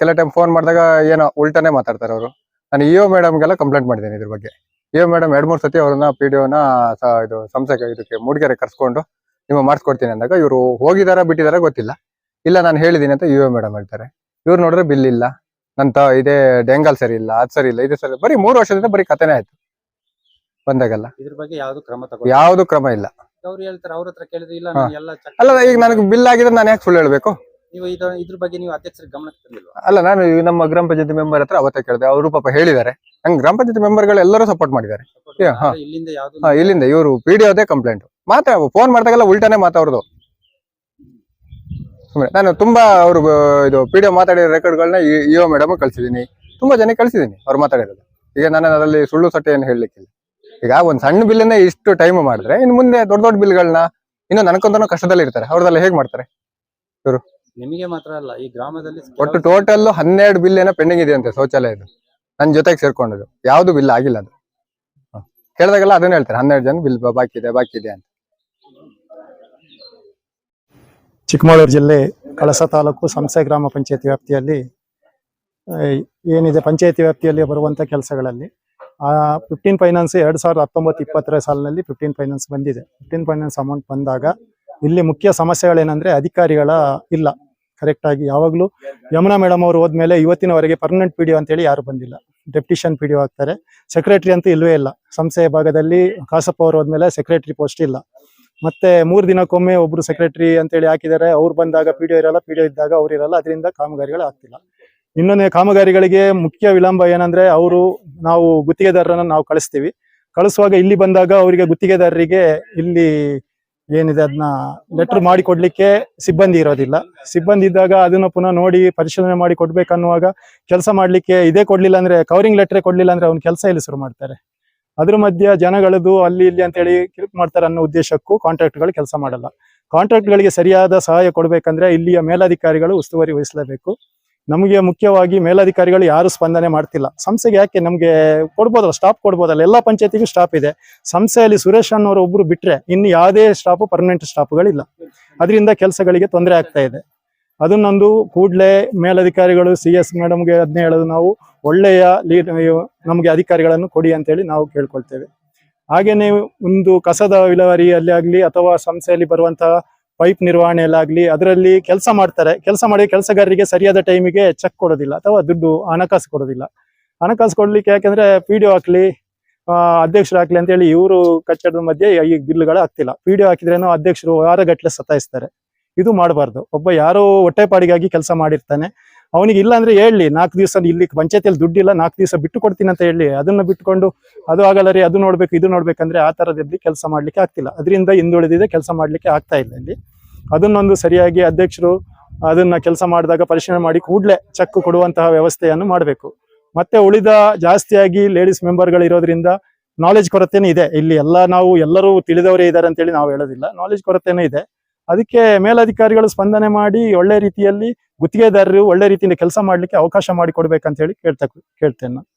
ಕೆಲ ಟೈಮ್ ಫೋನ್ ಮಾಡಿದಾಗ ಏನೋ ಉಲ್ಟಾನೇ ಮಾತಾಡ್ತಾರೆ ಅವರು. ನಾನು ಇ ಒ ಮೇಡಮ್ಗೆಲ್ಲ ಕಂಪ್ಲೇಂಟ್ ಮಾಡಿದ್ದೀನಿ ಇದ್ರ ಬಗ್ಗೆ. ಇ ಒ ಮೇಡಮ್ ಎರಡು ಮೂರು ಸತಿ ಅವ್ರನ್ನ ಪಿ ಡಿ ಒನ ಇದು ಸಂಸ್ಥೆಗೆ ಇದಕ್ಕೆ ಮೂಡಿಗೆರೆ ಕರ್ಸ್ಕೊಂಡು ನೀವು ಮಾಡಿಸ್ಕೊಡ್ತೀನಿ ಅಂದಾಗ ಇವರು ಹೋಗಿದಾರ ಬಿಟ್ಟಿದಾರ ಗೊತ್ತಿಲ್ಲ. ಇಲ್ಲ ನಾನು ಹೇಳಿದ್ದೀನಿ ಅಂತ ಯು ಎ ಮೇಡಮ್ ಹೇಳ್ತಾರೆ. ಇವ್ರು ನೋಡಿದ್ರೆ ಬಿಲ್ ಇಲ್ಲ. ನಂತ ಇದೇ ಡೆಂಗಲ್ ಸರಿ ಇಲ್ಲ ಅದ್ ಸರಿ ಇಲ್ಲ ಇದೆ ಸರಿ ಬರೀ ಮೂರು ವರ್ಷದಿಂದ ಬರೀ ಕಥೆನೇ ಆಯ್ತು. ಬಂದಾಗಲ್ಲ. ಇದ್ರ ಬಗ್ಗೆ ಯಾವ್ದು ಕ್ರಮ ತಗೋ ಯಾವ್ದು ಕ್ರಮ ಇಲ್ಲ. ಅವ್ರು ಹೇಳ್ತಾರೆ ಅವ್ರ ಹತ್ರ ಕೇಳಿದ್ರೆ ಇಲ್ಲ ಹಾ. ನಾನು ಎಲ್ಲ check ಅಲ್ಲ ಈಗ ನನಗೆ ಬಿಲ್ ಆಗಿದ್ರೆ ನಾನು ಯಾಕೆ ಸುಳ್ಳು ಹೇಳ್ಬೇಕು? ನೀವು ಇದ್ರ ಇದ್ರ ಬಗ್ಗೆ ನೀವು ಅಧ್ಯಕ್ಷರಿಗೆ ಗಮನಕ್ಕೆ ತಂದಿಲ್ವಾ? ಅಲ್ಲ ನಾನು ಈ ನಮ್ಮ ಗ್ರಾಮ ಪಂಚಾಯತಿ ಮೆಂಬರ್ ಹತ್ರ ಅವತ್ತೇ ಕೇಳಿದೆ. ಅವರು ಪಾಪ ಹೇಳಿದ್ದಾರೆ. ನಂಗೆ ಗ್ರಾಮ ಪಂಚಾಯತಿ ಮೆಂಬರ್ಗಳು ಎಲ್ಲರೂ ಸಪೋರ್ಟ್ ಮಾಡಿದ್ದಾರೆ. ಹಾ. ಇಲ್ಲಿಂದ ಯಾವ್ದು ಹಾ, ಇಲ್ಲಿಂದ ಇವರು ಪಿ ಡಿ ಅದೇ ಕಂಪ್ಲೇಂಟ್ ಮಾತ್ರ ಫೋನ್ ಮಾಡಿದಾಗೆಲ್ಲ ಉಲ್ಟಾನೇ ಮಾತಾಡೋದು ಸುಮ್ಮನೆ ನಾನು ತುಂಬಾ ಅವರು ಇದು ಪಿ ಡಿ ಮಾತಾಡಿರೋ ರೆಕಾರ್ಡ್ಗಳನ್ನ ಇ ಒ ಮೇಡಮ್ ಕಳ್ಸಿದೀನಿ. ತುಂಬಾ ಜನ ಕಳ್ಸಿದೀನಿ ಅವ್ರು ಮಾತಾಡಿರೋದು. ಈಗ ನಾನು ಅದರಲ್ಲಿ ಸುಳ್ಳು ಸಟ್ಟೆ ಏನು ಹೇಳಲಿಕ್ಕಿಲ್ಲ. ಈಗ ಒಂದ್ ಸಣ್ಣ ಬಿಲ್ಲನ್ನ ಇಷ್ಟು ಟೈಮ್ ಮಾಡಿದ್ರೆ ಇನ್ನು ಮುಂದೆ ದೊಡ್ಡ ದೊಡ್ಡ ಬಿಲ್ಗಳನ್ನ ಇನ್ನು ನನಕೊಂದನೂ ಕಷ್ಟದಲ್ಲಿ ಇರ್ತಾರೆ. ಅವ್ರದೆಲ್ಲ ಹೇಗೆ ಮಾಡ್ತಾರೆ? ನಿಮಗೆ ಮಾತ್ರ ಅಲ್ಲ ಈ ಗ್ರಾಮದಲ್ಲಿ ಒಟ್ಟು ಟೋಟಲ್ ಹನ್ನೆರಡು ಬಿಲ್ ಏನೋ ಪೆಂಡಿಂಗ್ ಇದೆ ಅಂತೆ ಶೌಚಾಲಯದು ನನ್ನ ಜೊತೆಗೆ ಸೇರ್ಕೊಂಡದು ಯಾವ್ದು ಬಿಲ್ ಆಗಿಲ್ಲ ಅದು. ಕೇಳಿದಾಗೆಲ್ಲ ಅದನ್ನ ಹೇಳ್ತಾರೆ, ಹನ್ನೆರಡು ಜನ, ಬಿಲ್ ಬಾಕಿ ಇದೆ ಬಾಕಿ ಇದೆ ಅಂತ. ಚಿಕ್ಕಮಗಳೂರು ಜಿಲ್ಲೆ ಕಳಸ ತಾಲೂಕು ಸಂಸೆ ಗ್ರಾಮ ಪಂಚಾಯತಿ ವ್ಯಾಪ್ತಿಯಲ್ಲಿ ಏನಿದೆ ಪಂಚಾಯತಿ ವ್ಯಾಪ್ತಿಯಲ್ಲಿ ಬರುವಂತ ಕೆಲಸಗಳಲ್ಲಿ, ಆ ಫಿಫ್ಟೀನ್ ಫೈನಾನ್ಸ್ ಎರಡ್ ಸಾವಿರದ ಹತ್ತೊಂಬತ್ತು ಇಪ್ಪತ್ತರ ಸಾಲಿನಲ್ಲಿ ಫಿಫ್ಟೀನ್ ಫೈನಾನ್ಸ್ ಬಂದಿದೆ. ಫಿಫ್ಟೀನ್ ಫೈನಾನ್ಸ್ ಅಮೌಂಟ್ ಬಂದಾಗ ಇಲ್ಲಿ ಮುಖ್ಯ ಸಮಸ್ಯೆಗಳೇನಂದ್ರೆ ಅಧಿಕಾರಿಗಳ ಇಲ್ಲ. ಕರೆಕ್ಟಾಗಿ ಯಾವಾಗಲೂ ಯಮುನಾ ಮೇಡಮ್ ಅವರು ಹೋದ್ಮೇಲೆ ಇವತ್ತಿನವರೆಗೆ ಪರ್ಮನೆಂಟ್ ಪಿ ಡಿ ಅಂತೇಳಿ ಯಾರು ಬಂದಿಲ್ಲ. ಡೆಪ್ಟಿಷನ್ ಪಿ ಡಿ ಆಗ್ತಾರೆ. ಸೆಕ್ರೆಟರಿ ಅಂತೂ ಇಲ್ವೇ ಇಲ್ಲ. ಸಂಸ್ಥೆಯ ಭಾಗದಲ್ಲಿ ಕಾಸಪ್ಪ ಅವರು ಹೋದ್ಮೇಲೆ ಸೆಕ್ರೆಟರಿ ಪೋಸ್ಟ್ ಇಲ್ಲ. ಮತ್ತೆ ಮೂರು ದಿನಕ್ಕೊಮ್ಮೆ ಒಬ್ರು ಸೆಕ್ರೆಟರಿ ಅಂತೇಳಿ ಹಾಕಿದ್ದಾರೆ. ಅವ್ರು ಬಂದಾಗ ಪಿ ಡಿ ಇರಲ್ಲ, ಪಿ ಡಿ ಇದ್ದಾಗ ಅವ್ರು ಇರಲ್ಲ. ಅದರಿಂದ ಕಾಮಗಾರಿಗಳು ಆಗ್ತಿಲ್ಲ. ಇನ್ನೊಂದು ಕಾಮಗಾರಿಗಳಿಗೆ ಮುಖ್ಯ ವಿಳಂಬ ಏನಂದ್ರೆ ಅವರು ನಾವು ಗುತ್ತಿಗೆದಾರರನ್ನ ನಾವು ಕಳಿಸ್ತೀವಿ. ಕಳಿಸುವಾಗ ಇಲ್ಲಿ ಬಂದಾಗ ಅವರಿಗೆ ಗುತ್ತಿಗೆದಾರರಿಗೆ ಇಲ್ಲಿ ಏನಿದೆ ಅದನ್ನ ಲೆಟರ್ ಮಾಡಿ ಕೊಡ್ಲಿಕ್ಕೆ ಸಿಬ್ಬಂದಿ ಇರೋದಿಲ್ಲ. ಸಿಬ್ಬಂದಿ ಇದ್ದಾಗ ಅದನ್ನ ಪುನಃ ನೋಡಿ ಪರಿಶೀಲನೆ ಮಾಡಿ ಕೊಡ್ಬೇಕನ್ನುವಾಗ ಕೆಲಸ ಮಾಡ್ಲಿಕ್ಕೆ ಇದೇ ಕೊಡ್ಲಿಲ್ಲ ಅಂದ್ರೆ ಕವರಿಂಗ್ ಲೆಟರ್ ಕೊಡ್ಲಿಲ್ಲ ಅಂದ್ರೆ ಅವ್ನ ಕೆಲಸ ಇಲ್ಲಿ ಶುರು ಮಾಡ್ತಾರೆ? ಅದ್ರ ಮಧ್ಯ ಜನಗಳದು ಅಲ್ಲಿ ಇಲ್ಲಿ ಅಂತೇಳಿ ಕ್ಲಿಪ್ ಮಾಡ್ತಾರೆ ಅನ್ನೋ ಉದ್ದೇಶಕ್ಕೂ ಕಾಂಟ್ರಾಕ್ಟ್ಗಳು ಕೆಲಸ ಮಾಡಲ್ಲ. ಕಾಂಟ್ರಾಕ್ಟ್ಗಳಿಗೆ ಸರಿಯಾದ ಸಹಾಯ ಕೊಡ್ಬೇಕಂದ್ರೆ ಇಲ್ಲಿಯ ಮೇಲಾಧಿಕಾರಿಗಳು ಉಸ್ತುವಾರಿ ವಹಿಸಲೇಬೇಕು. ನಮಗೆ ಮುಖ್ಯವಾಗಿ ಮೇಲಧಿಕಾರಿಗಳು ಯಾರು ಸ್ಪಂದನೆ ಮಾಡ್ತಿಲ್ಲ. ಸಂಸ್ಥೆಗೆ ಯಾಕೆ ನಮಗೆ ಕೊಡ್ಬೋದಲ್ಲ ಸ್ಟಾಪ್ ಕೊಡ್ಬೋದಲ್ಲ? ಎಲ್ಲಾ ಪಂಚಾಯತಿಗೂ ಸ್ಟಾಪ್ ಇದೆ. ಸಂಸ್ಥೆಯಲ್ಲಿ ಸುರೇಶ್ ಅನ್ನೋರು ಒಬ್ರು ಬಿಟ್ರೆ ಇನ್ನು ಯಾವುದೇ ಸ್ಟಾಪ್ ಪರ್ಮನೆಂಟ್ ಸ್ಟಾಪ್ಗಳಿಲ್ಲ ಅದರಿಂದ ಕೆಲಸಗಳಿಗೆ ತೊಂದರೆ ಆಗ್ತಾ ಇದೆ. ಅದನ್ನೊಂದು ಕೂಡಲೇ ಮೇಲಧಿಕಾರಿಗಳು ಸಿ ಎಸ್ ಮೇಡಮ್ಗೆ ಅದನ್ನೇ ಹೇಳೋದು ನಾವು, ಒಳ್ಳೆಯ ಲೀಡ್ ನಮಗೆ ಅಧಿಕಾರಿಗಳನ್ನು ಕೊಡಿ ಅಂತೇಳಿ ನಾವು ಕೇಳ್ಕೊಳ್ತೇವೆ. ಹಾಗೇನೆ ಒಂದು ಕಸದ ವಿಲೇವಾರಿಯಲ್ಲಿ ಆಗಲಿ ಅಥವಾ ಸಂಸ್ಥೆಯಲ್ಲಿ ಬರುವಂತಹ ಪೈಪ್ ನಿರ್ವಹಣೆಯಲ್ಲಾಗಲಿ ಅದರಲ್ಲಿ ಕೆಲಸ ಮಾಡ್ತಾರೆ. ಕೆಲಸ ಮಾಡಿ ಕೆಲಸಗಾರರಿಗೆ ಸರಿಯಾದ ಟೈಮಿಗೆ ಚೆಕ್ ಕೊಡೋದಿಲ್ಲ ಅಥವಾ ದುಡ್ಡು ಹಣಕಾಸು ಕೊಡೋದಿಲ್ಲ. ಹಣಕಾಸು ಕೊಡ್ಲಿಕ್ಕೆ ಯಾಕಂದ್ರೆ ಪಿ ಡಿ ಹಾಕ್ಲಿ ಅಧ್ಯಕ್ಷರು ಹಾಕ್ಲಿ ಅಂತೇಳಿ ಇವರು ಕಚ್ಚಡದ ಮಧ್ಯೆ ಈ ಬಿಲ್ಗಳು ಆಗ್ತಿಲ್ಲ ಪಿ ಡಿ ಹಾಕಿದ್ರೇನೋ ಅಧ್ಯಕ್ಷರು ವಾರಗಟ್ಲೆ ಸತಾಯಿಸ್ತಾರೆ. ಇದು ಮಾಡಬಾರ್ದು. ಒಬ್ಬ ಯಾರೋ ಹೊಟ್ಟೆಪಾಡಿಗಾಗಿ ಕೆಲಸ ಮಾಡಿರ್ತಾನೆ. ಅವನಿಗೆ ಇಲ್ಲ ಅಂದ್ರೆ ಹೇಳಿ, ನಾಲ್ಕು ದಿವಸ ಇಲ್ಲಿ ಪಂಚಾಯತಿಯಲ್ಲಿ ದುಡ್ಡಿಲ್ಲ, ನಾಲ್ಕು ದಿವಸ ಬಿಟ್ಟು ಕೊಡ್ತೀನಿ ಅಂತ ಹೇಳಿ, ಅದನ್ನ ಬಿಟ್ಕೊಂಡು ಅದು ಆಗಲ್ಲ ರೀ, ಅದು ನೋಡ್ಬೇಕು, ಇದು ನೋಡ್ಬೇಕಂದ್ರೆ ಆ ತರದಲ್ಲಿ ಕೆಲಸ ಮಾಡ್ಲಿಕ್ಕೆ ಆಗ್ತಿಲ್ಲ. ಅದರಿಂದ ಹಿಂದುಳಿದಿದೆ, ಕೆಲಸ ಮಾಡ್ಲಿಕ್ಕೆ ಆಗ್ತಾ ಇಲ್ಲ ಇಲ್ಲಿ. ಅದನ್ನೊಂದು ಸರಿಯಾಗಿ ಅಧ್ಯಕ್ಷರು ಅದನ್ನ ಕೆಲಸ ಮಾಡಿದಾಗ ಪರಿಶೀಲನೆ ಮಾಡಿ ಕೂಡಲೇ ಚೆಕ್ ಕೊಡುವಂತಹ ವ್ಯವಸ್ಥೆಯನ್ನು ಮಾಡಬೇಕು. ಮತ್ತೆ ಉಳಿದ ಜಾಸ್ತಿಯಾಗಿ ಲೇಡೀಸ್ ಮೆಂಬರ್ಗಳು ಇರೋದ್ರಿಂದ ನಾಲೆಜ್ ಕೊರತೆನೂ ಇದೆ. ಇಲ್ಲಿ ಎಲ್ಲ ನಾವು ಎಲ್ಲರೂ ತಿಳಿದವರೇ ಇದ್ದಾರೆ ಅಂತೇಳಿ ನಾವು ಹೇಳೋದಿಲ್ಲ. ನಾಲೆಜ್ ಕೊರತೆನೂ ಇದೆ. ಅದಕ್ಕೆ ಮೇಲಧಿಕಾರಿಗಳು ಸ್ಪಂದನೆ ಮಾಡಿ ಒಳ್ಳೆ ರೀತಿಯಲ್ಲಿ ಗುತ್ತಿಗೆದಾರರು ಒಳ್ಳೆ ರೀತಿಯಿಂದ ಕೆಲಸ ಮಾಡಲಿಕ್ಕೆ ಅವಕಾಶ ಮಾಡಿಕೊಡ್ಬೇಕಂತ ಹೇಳಿ ಕೇಳ್ತಾ ಕೇಳ್ತೇನೆ ನಾನು.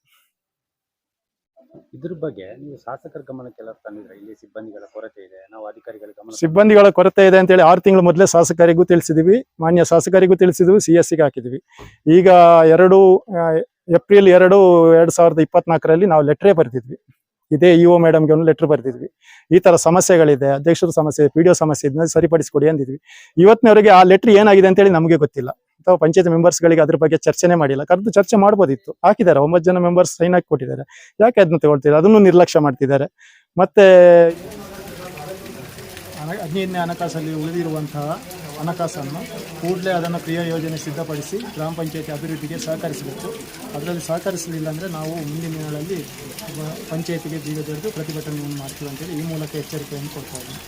ಇದ್ರ ಬಗ್ಗೆ ನೀವು ಶಾಸಕರ ಗಮನಕ್ಕೆಲ್ಲ ತಂದಿದ್ರೆ? ಇಲ್ಲಿ ಸಿಬ್ಬಂದಿಗಳ ಕೊರತೆ ಇದೆ ನಾವು ಅಧಿಕಾರಿಗಳ ಗಮನ ಸಿಬ್ಬಂದಿಗಳ ಕೊರತೆ ಇದೆ ಅಂತೇಳಿ ಆರು ತಿಂಗಳ ಮೊದಲೇ ಶಾಸಕರಿಗೂ ತಿಳಿಸಿದ್ವಿ ಮಾನ್ಯ ಶಾಸಕರಿಗೂ ತಿಳಿಸಿದ್ವಿ ಸಿ ಎಸ್ಗೆ ಹಾಕಿದ್ವಿ. ಈಗ ಎರಡು ಏಪ್ರಿಲ್ ಎರಡು ಎರಡು ಸಾವಿರದ ಇಪ್ಪತ್ನಾಲ್ಕರಲ್ಲಿ ನಾವು ಲೆಟ್ರೇ ಬರ್ತಿದ್ವಿ ಇದೇ ಇಒ ಮೇಡಮ್ಗೆ ಒಂದು ಲೆಟರ್ ಬರೆದಿದ್ವಿ. ಈ ತರ ಸಮಸ್ಯೆಗಳಿದೆ, ಅಧ್ಯಕ್ಷರ ಸಮಸ್ಯೆ ಪಿ ಡಿ ಒ ಸಮಸ್ಯೆ ಇದನ್ನ ಸರಿಪಡಿಸಿಕೊಡಿ ಅಂದಿದ್ವಿ. ಇವತ್ತಿನವರೆಗೆ ಆ ಲೆಟರ್ ಏನಾಗಿದೆ ಅಂತೇಳಿ ನಮಗೆ ಗೊತ್ತಿಲ್ಲ. ಅಥವಾ ಪಂಚಾಯತ್ ಮೆಂಬರ್ಸ್ ಗಳಿಗೆ ಅದ್ರ ಬಗ್ಗೆ ಚರ್ಚೆನೆ ಮಾಡಿಲ್ಲ. ಕರೆದು ಚರ್ಚೆ ಮಾಡ್ಬೋದಿತ್ತು. ಹಾಕಿದ್ದಾರೆ, ಒಂಬತ್ತು ಜನ ಮೆಂಬರ್ಸ್ ಸೈನ್ ಹಾಕಿ ಕೊಟ್ಟಿದ್ದಾರೆ. ಯಾಕೆ ಅದನ್ನ ತಗೊಳ್ತೀರಾ ಅದನ್ನು ನಿರ್ಲಕ್ಷ್ಯ ಮಾಡ್ತಿದ್ದಾರೆ. ಮತ್ತೆ ಅಗ್ನಿ ಹಣಕಾಸಲ್ಲಿ ಉಳಿದಿರುವಂತಹ ಹಣಕಾಸನ್ನು ಕೂಡಲೇ ಅದನ್ನು ಕ್ರಿಯಾ ಯೋಜನೆ ಸಿದ್ಧಪಡಿಸಿ ಗ್ರಾಮ ಪಂಚಾಯತಿ ಅಭಿವೃದ್ಧಿಗೆ ಸಹಕರಿಸಬೇಕು. ಅದರಲ್ಲಿ ಸಹಕರಿಸಲಿಲ್ಲ ಅಂದರೆ ನಾವು ಮುಂದಿನ ದಿನಗಳಲ್ಲಿ ಪಂಚಾಯತಿಗೆ ಬೀಗ ದೊರೆದು ಪ್ರತಿಭಟನೆಯನ್ನು ಮಾಡ್ತೀವಿ ಅಂತೇಳಿ ಈ ಮೂಲಕ ಎಚ್ಚರಿಕೆಯನ್ನು ಕೊಡ್ತಾ ಇದ್ದೀನಿ.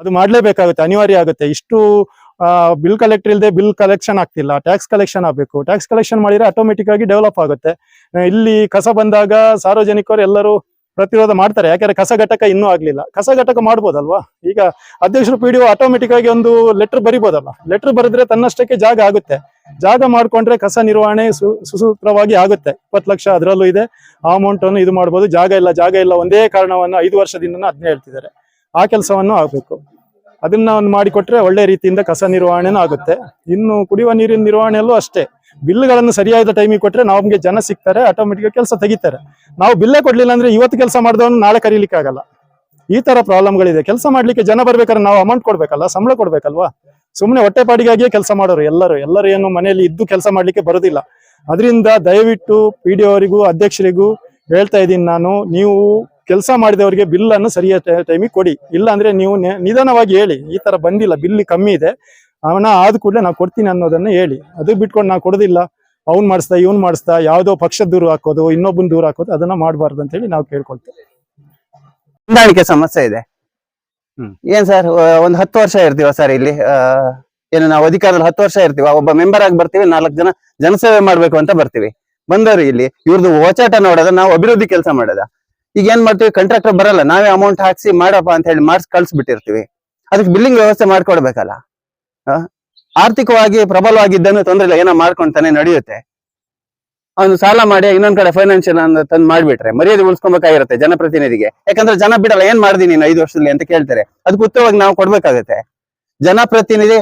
ಅದು ಮಾಡಲೇಬೇಕಾಗುತ್ತೆ, ಅನಿವಾರ್ಯ ಆಗುತ್ತೆ. ಇಷ್ಟು ಬಿಲ್ ಕಲೆಕ್ಟರ್ ಇಲ್ಲದೆ ಬಿಲ್ ಕಲೆಕ್ಷನ್ ಆಗ್ತಿಲ್ಲ. ಟ್ಯಾಕ್ಸ್ ಕಲೆಕ್ಷನ್ ಆಗಬೇಕು. ಟ್ಯಾಕ್ಸ್ ಕಲೆಕ್ಷನ್ ಮಾಡಿದರೆ ಆಟೋಮೆಟಿಕ್ ಆಗಿ ಡೆವಲಪ್ ಆಗುತ್ತೆ. ಇಲ್ಲಿ ಕಸ ಬಂದಾಗ ಸಾರ್ವಜನಿಕರು ಎಲ್ಲರೂ ಪ್ರತಿರೋಧ ಮಾಡ್ತಾರೆ. ಯಾಕಂದ್ರೆ ಕಸ ಘಟಕ ಇನ್ನೂ ಆಗ್ಲಿಲ್ಲ. ಕಸ ಘಟಕ ಮಾಡ್ಬೋದಲ್ವಾ? ಈಗ ಅಧ್ಯಕ್ಷರು ಪಿ ಡಿ ಆಟೋಮೆಟಿಕ್ ಆಗಿ ಒಂದು ಲೆಟರ್ ಬರಿಬೋದಲ್ಲ. ಲೆಟರ್ ಬರೆದ್ರೆ ತನ್ನಷ್ಟಕ್ಕೆ ಜಾಗ ಆಗುತ್ತೆ. ಜಾಗ ಮಾಡ್ಕೊಂಡ್ರೆ ಕಸ ನಿರ್ವಹಣೆ ಸುಸೂತ್ರವಾಗಿ ಆಗುತ್ತೆ. ಇಪ್ಪತ್ತು ಲಕ್ಷ ಅದರಲ್ಲೂ ಇದೆ. ಆ ಅಮೌಂಟ್ ಅನ್ನು ಇದು ಮಾಡ್ಬೋದು. ಜಾಗ ಇಲ್ಲ ಜಾಗ ಇಲ್ಲ, ಒಂದೇ ಕಾರಣವನ್ನು ಐದು ವರ್ಷದಿಂದ ಅದ್ನೇ ಹೇಳ್ತಿದ್ದಾರೆ. ಆ ಕೆಲಸವನ್ನು ಆಗ್ಬೇಕು. ಅದನ್ನ ಒಂದು ಮಾಡಿಕೊಟ್ರೆ ಒಳ್ಳೆ ರೀತಿಯಿಂದ ಕಸ ನಿರ್ವಹಣೆನೂ ಆಗುತ್ತೆ. ಇನ್ನು ಕುಡಿಯುವ ನೀರಿನ ನಿರ್ವಹಣೆಯಲ್ಲೂ ಅಷ್ಟೇ. ಬಿಲ್ಗಳನ್ನು ಸರಿಯಾದ ಟೈಮಿಗೆ ಕೊಟ್ರೆ ನಮ್ಗೆ ಜನ ಸಿಗ್ತಾರೆ ಆಟೋಮೆಟಿಕ್ ಕೆಲಸ ತೆಗಿತಾರೆ. ನಾವು ಬಿಲ್ಲೇ ಕೊಡ್ಲಿಲ್ಲ ಅಂದ್ರೆ ಇವತ್ತು ಕೆಲಸ ಮಾಡಿದವನು ನಾಳೆ ಕರೀಲಿಕ್ಕೆ ಆಗಲ್ಲ. ಈ ತರ ಪ್ರಾಬ್ಲಮ್ಗಳಿದೆ. ಕೆಲಸ ಮಾಡ್ಲಿಕ್ಕೆ ಜನ ಬರ್ಬೇಕಾದ್ರೆ ನಾವು ಅಮೌಂಟ್ ಕೊಡ್ಬೇಕಲ್ಲ, ಸಂಬಳ ಕೊಡ್ಬೇಕಲ್ವಾ? ಸುಮ್ಮನೆ ಹೊಟ್ಟೆಪಾಡಿಗಾಗಿಯೇ ಕೆಲಸ ಮಾಡೋರು ಎಲ್ಲರೂ. ಎಲ್ಲರೂ ಏನು ಮನೆಯಲ್ಲಿ ಇದ್ದು ಕೆಲಸ ಮಾಡ್ಲಿಕ್ಕೆ ಬರೋದಿಲ್ಲ. ಅದರಿಂದ ದಯವಿಟ್ಟು ಪಿ ಡಿ ಅವರಿಗೂ, ಅಧ್ಯಕ್ಷರಿಗೂ ಹೇಳ್ತಾ ಇದ್ದೀನಿ ನಾನು. ನೀವು ಕೆಲಸ ಮಾಡಿದವರಿಗೆ ಬಿಲ್ ಅನ್ನು ಸರಿಯಾದ ಟೈಮಿಗೆ ಕೊಡಿ. ಇಲ್ಲ ಅಂದ್ರೆ ನೀವು ನಿಧಾನವಾಗಿ ಹೇಳಿ. ಈ ತರ ಬಂದಿಲ್ಲ. ಬಿಲ್ ಕಮ್ಮಿ ಇದೆ. ಅವನ ಆದ ಕೂಡಲೇ ನಾವು ಕೊಡ್ತೀನಿ ಅನ್ನೋದನ್ನ ಹೇಳಿ. ಅದು ಬಿಟ್ಕೊಂಡು ನಾವು ಕೊಡೋದಿಲ್ಲ. ಅವ್ನ್ ಮಾಡಿಸ್ತಾ ಇವ್ನ್ ಮಾಡಿಸ್ತಾ ಯಾವುದೋ ಪಕ್ಷದ ದೂರ ಹಾಕೋದು ಇನ್ನೊಬ್ಬನ ದೂರ ಹಾಕೋದು ಅದನ್ನ ಮಾಡಬಾರ್ದು ಅಂತೇಳಿ ನಾವು ಕೇಳ್ಕೊಳ್ತೇವೆ. ಹೊಂದಾಣಿಕೆ ಸಮಸ್ಯೆ ಇದೆ. ಏನ್ ಸರ್ ಒಂದ್ ಹತ್ತು ವರ್ಷ ಇರ್ತೀವ ಸರ್ ಇಲ್ಲಿ? ಏನು ನಾವು ಅಧಿಕಾರದಲ್ಲಿ ಹತ್ತು ವರ್ಷ ಇರ್ತೀವ? ಒಬ್ಬ ಮೆಂಬರ್ ಆಗಿ ಬರ್ತೀವಿ ನಾಲ್ಕು ಜನ ಜನಸೇವೆ ಮಾಡ್ಬೇಕು ಅಂತ ಬರ್ತೀವಿ. ಬಂದವರು ಇಲ್ಲಿ ಇವ್ರದ್ದು ಓಚಾಟ ನೋಡೋದ ನಾವು ಅಭಿವೃದ್ಧಿ ಕೆಲಸ ಮಾಡೋದ. ಈಗ ಏನ್ ಮಾಡ್ತೀವಿ? ಕಾಂಟ್ರಾಕ್ಟರ್ ಬರಲ್ಲ. ನಾವೇ ಅಮೌಂಟ್ ಹಾಕ್ಸಿ ಮಾಡಪ್ಪ ಅಂತ ಹೇಳಿ ಮಾಡ್ಸಿ ಕಳ್ಸಿಬಿಟ್ಟಿರ್ತೀವಿ. ಅದಕ್ಕೆ ಬಿಲ್ಲಿಂಗ್ ವ್ಯವಸ್ಥೆ ಮಾಡ್ಕೊಡ್ಬೇಕಲ್ಲ? ಆರ್ಥಿಕವಾಗಿ ಪ್ರಬಲವಾಗಿದ್ದನ್ನು ತೊಂದರೆ ಇಲ್ಲ. ಏನೋ ಮಾಡ್ಕೊಂತಾನೆ ನಡೆಯುತ್ತೆ. ಅವನು ಸಾಲ ಮಾಡಿ ಇನ್ನೊಂದ್ ಕಡೆ ಫೈನಾನ್ಷಿಯಲ್ ತಂದು ಮಾಡ್ಬಿಟ್ರೆ ಮರ್ಯಾದೆ ಉಳಿಸ್ಕೊಬೇಕಾಗಿರುತ್ತೆ ಜನಪ್ರತಿನಿಧಿಗೆ. ಯಾಕಂದ್ರೆ ಜನ ಬಿಡಲ್ಲ. ಏನ್ ಮಾಡಿದಿ ನೀನು ಐದು ವರ್ಷದಲ್ಲಿ ಅಂತ ಕೇಳ್ತಾರೆ. ಅದಕ್ಕೆ ಉತ್ತರವಾಗಿ ನಾವು ಕೊಡ್ಬೇಕಾಗತ್ತೆ. ಜನಪ್ರತಿನಿಧಿ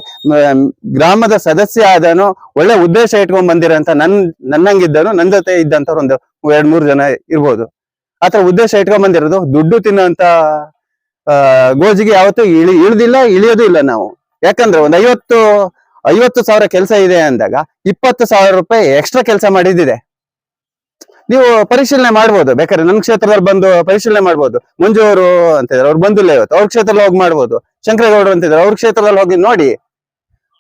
ಗ್ರಾಮದ ಸದಸ್ಯ ಆದನು ಒಳ್ಳೆ ಉದ್ದೇಶ ಇಟ್ಕೊಂಡ್ ಬಂದಿರಂತ ನನ್, ನನ್ನಂಗಿದ್ದನು, ನನ್ ಜೊತೆ ಇದ್ದಂತವ್ರು ಒಂದು ಎರಡ್ ಮೂರು ಜನ ಇರ್ಬೋದು. ಆತರ ಉದ್ದೇಶ ಇಟ್ಕೊಂಡ್ ಬಂದಿರೋದು. ದುಡ್ಡು ತಿನ್ನುವಂತ ಆ, ಗೋಜಿಗೆ ಯಾವತ್ತು ಇಳಿ ಇಳಿದಿಲ್ಲ ಇಳಿಯೋದು ಇಲ್ಲ ನಾವು. ಯಾಕಂದ್ರೆ ಒಂದ್ ಐವತ್ತು ಐವತ್ತು ಸಾವಿರ ಕೆಲಸ ಇದೆ ಅಂದಾಗ ಇಪ್ಪತ್ತು ಸಾವಿರ ರೂಪಾಯಿ ಎಕ್ಸ್ಟ್ರಾ ಕೆಲಸ ಮಾಡಿದ್ದಿದೆ. ನೀವು ಪರಿಶೀಲನೆ ಮಾಡ್ಬೋದು. ಬೇಕಾದ್ರೆ ನನ್ನ ಕ್ಷೇತ್ರದಲ್ಲಿ ಬಂದು ಪರಿಶೀಲನೆ ಮಾಡ್ಬೋದು. ಮಂಜು ಅವರು ಅಂತಿದ್ದಾರೆ ಅವ್ರು ಬಂದಿಲ್ಲ ಇವತ್ತು. ಅವ್ರ ಕ್ಷೇತ್ರದಲ್ಲಿ ಹೋಗಿ ಮಾಡ್ಬೋದು. ಶಂಕರೇಗೌಡರು ಅಂತಿದ್ದಾರೆ ಅವ್ರ ಕ್ಷೇತ್ರದಲ್ಲಿ ಹೋಗಿ ನೋಡಿ.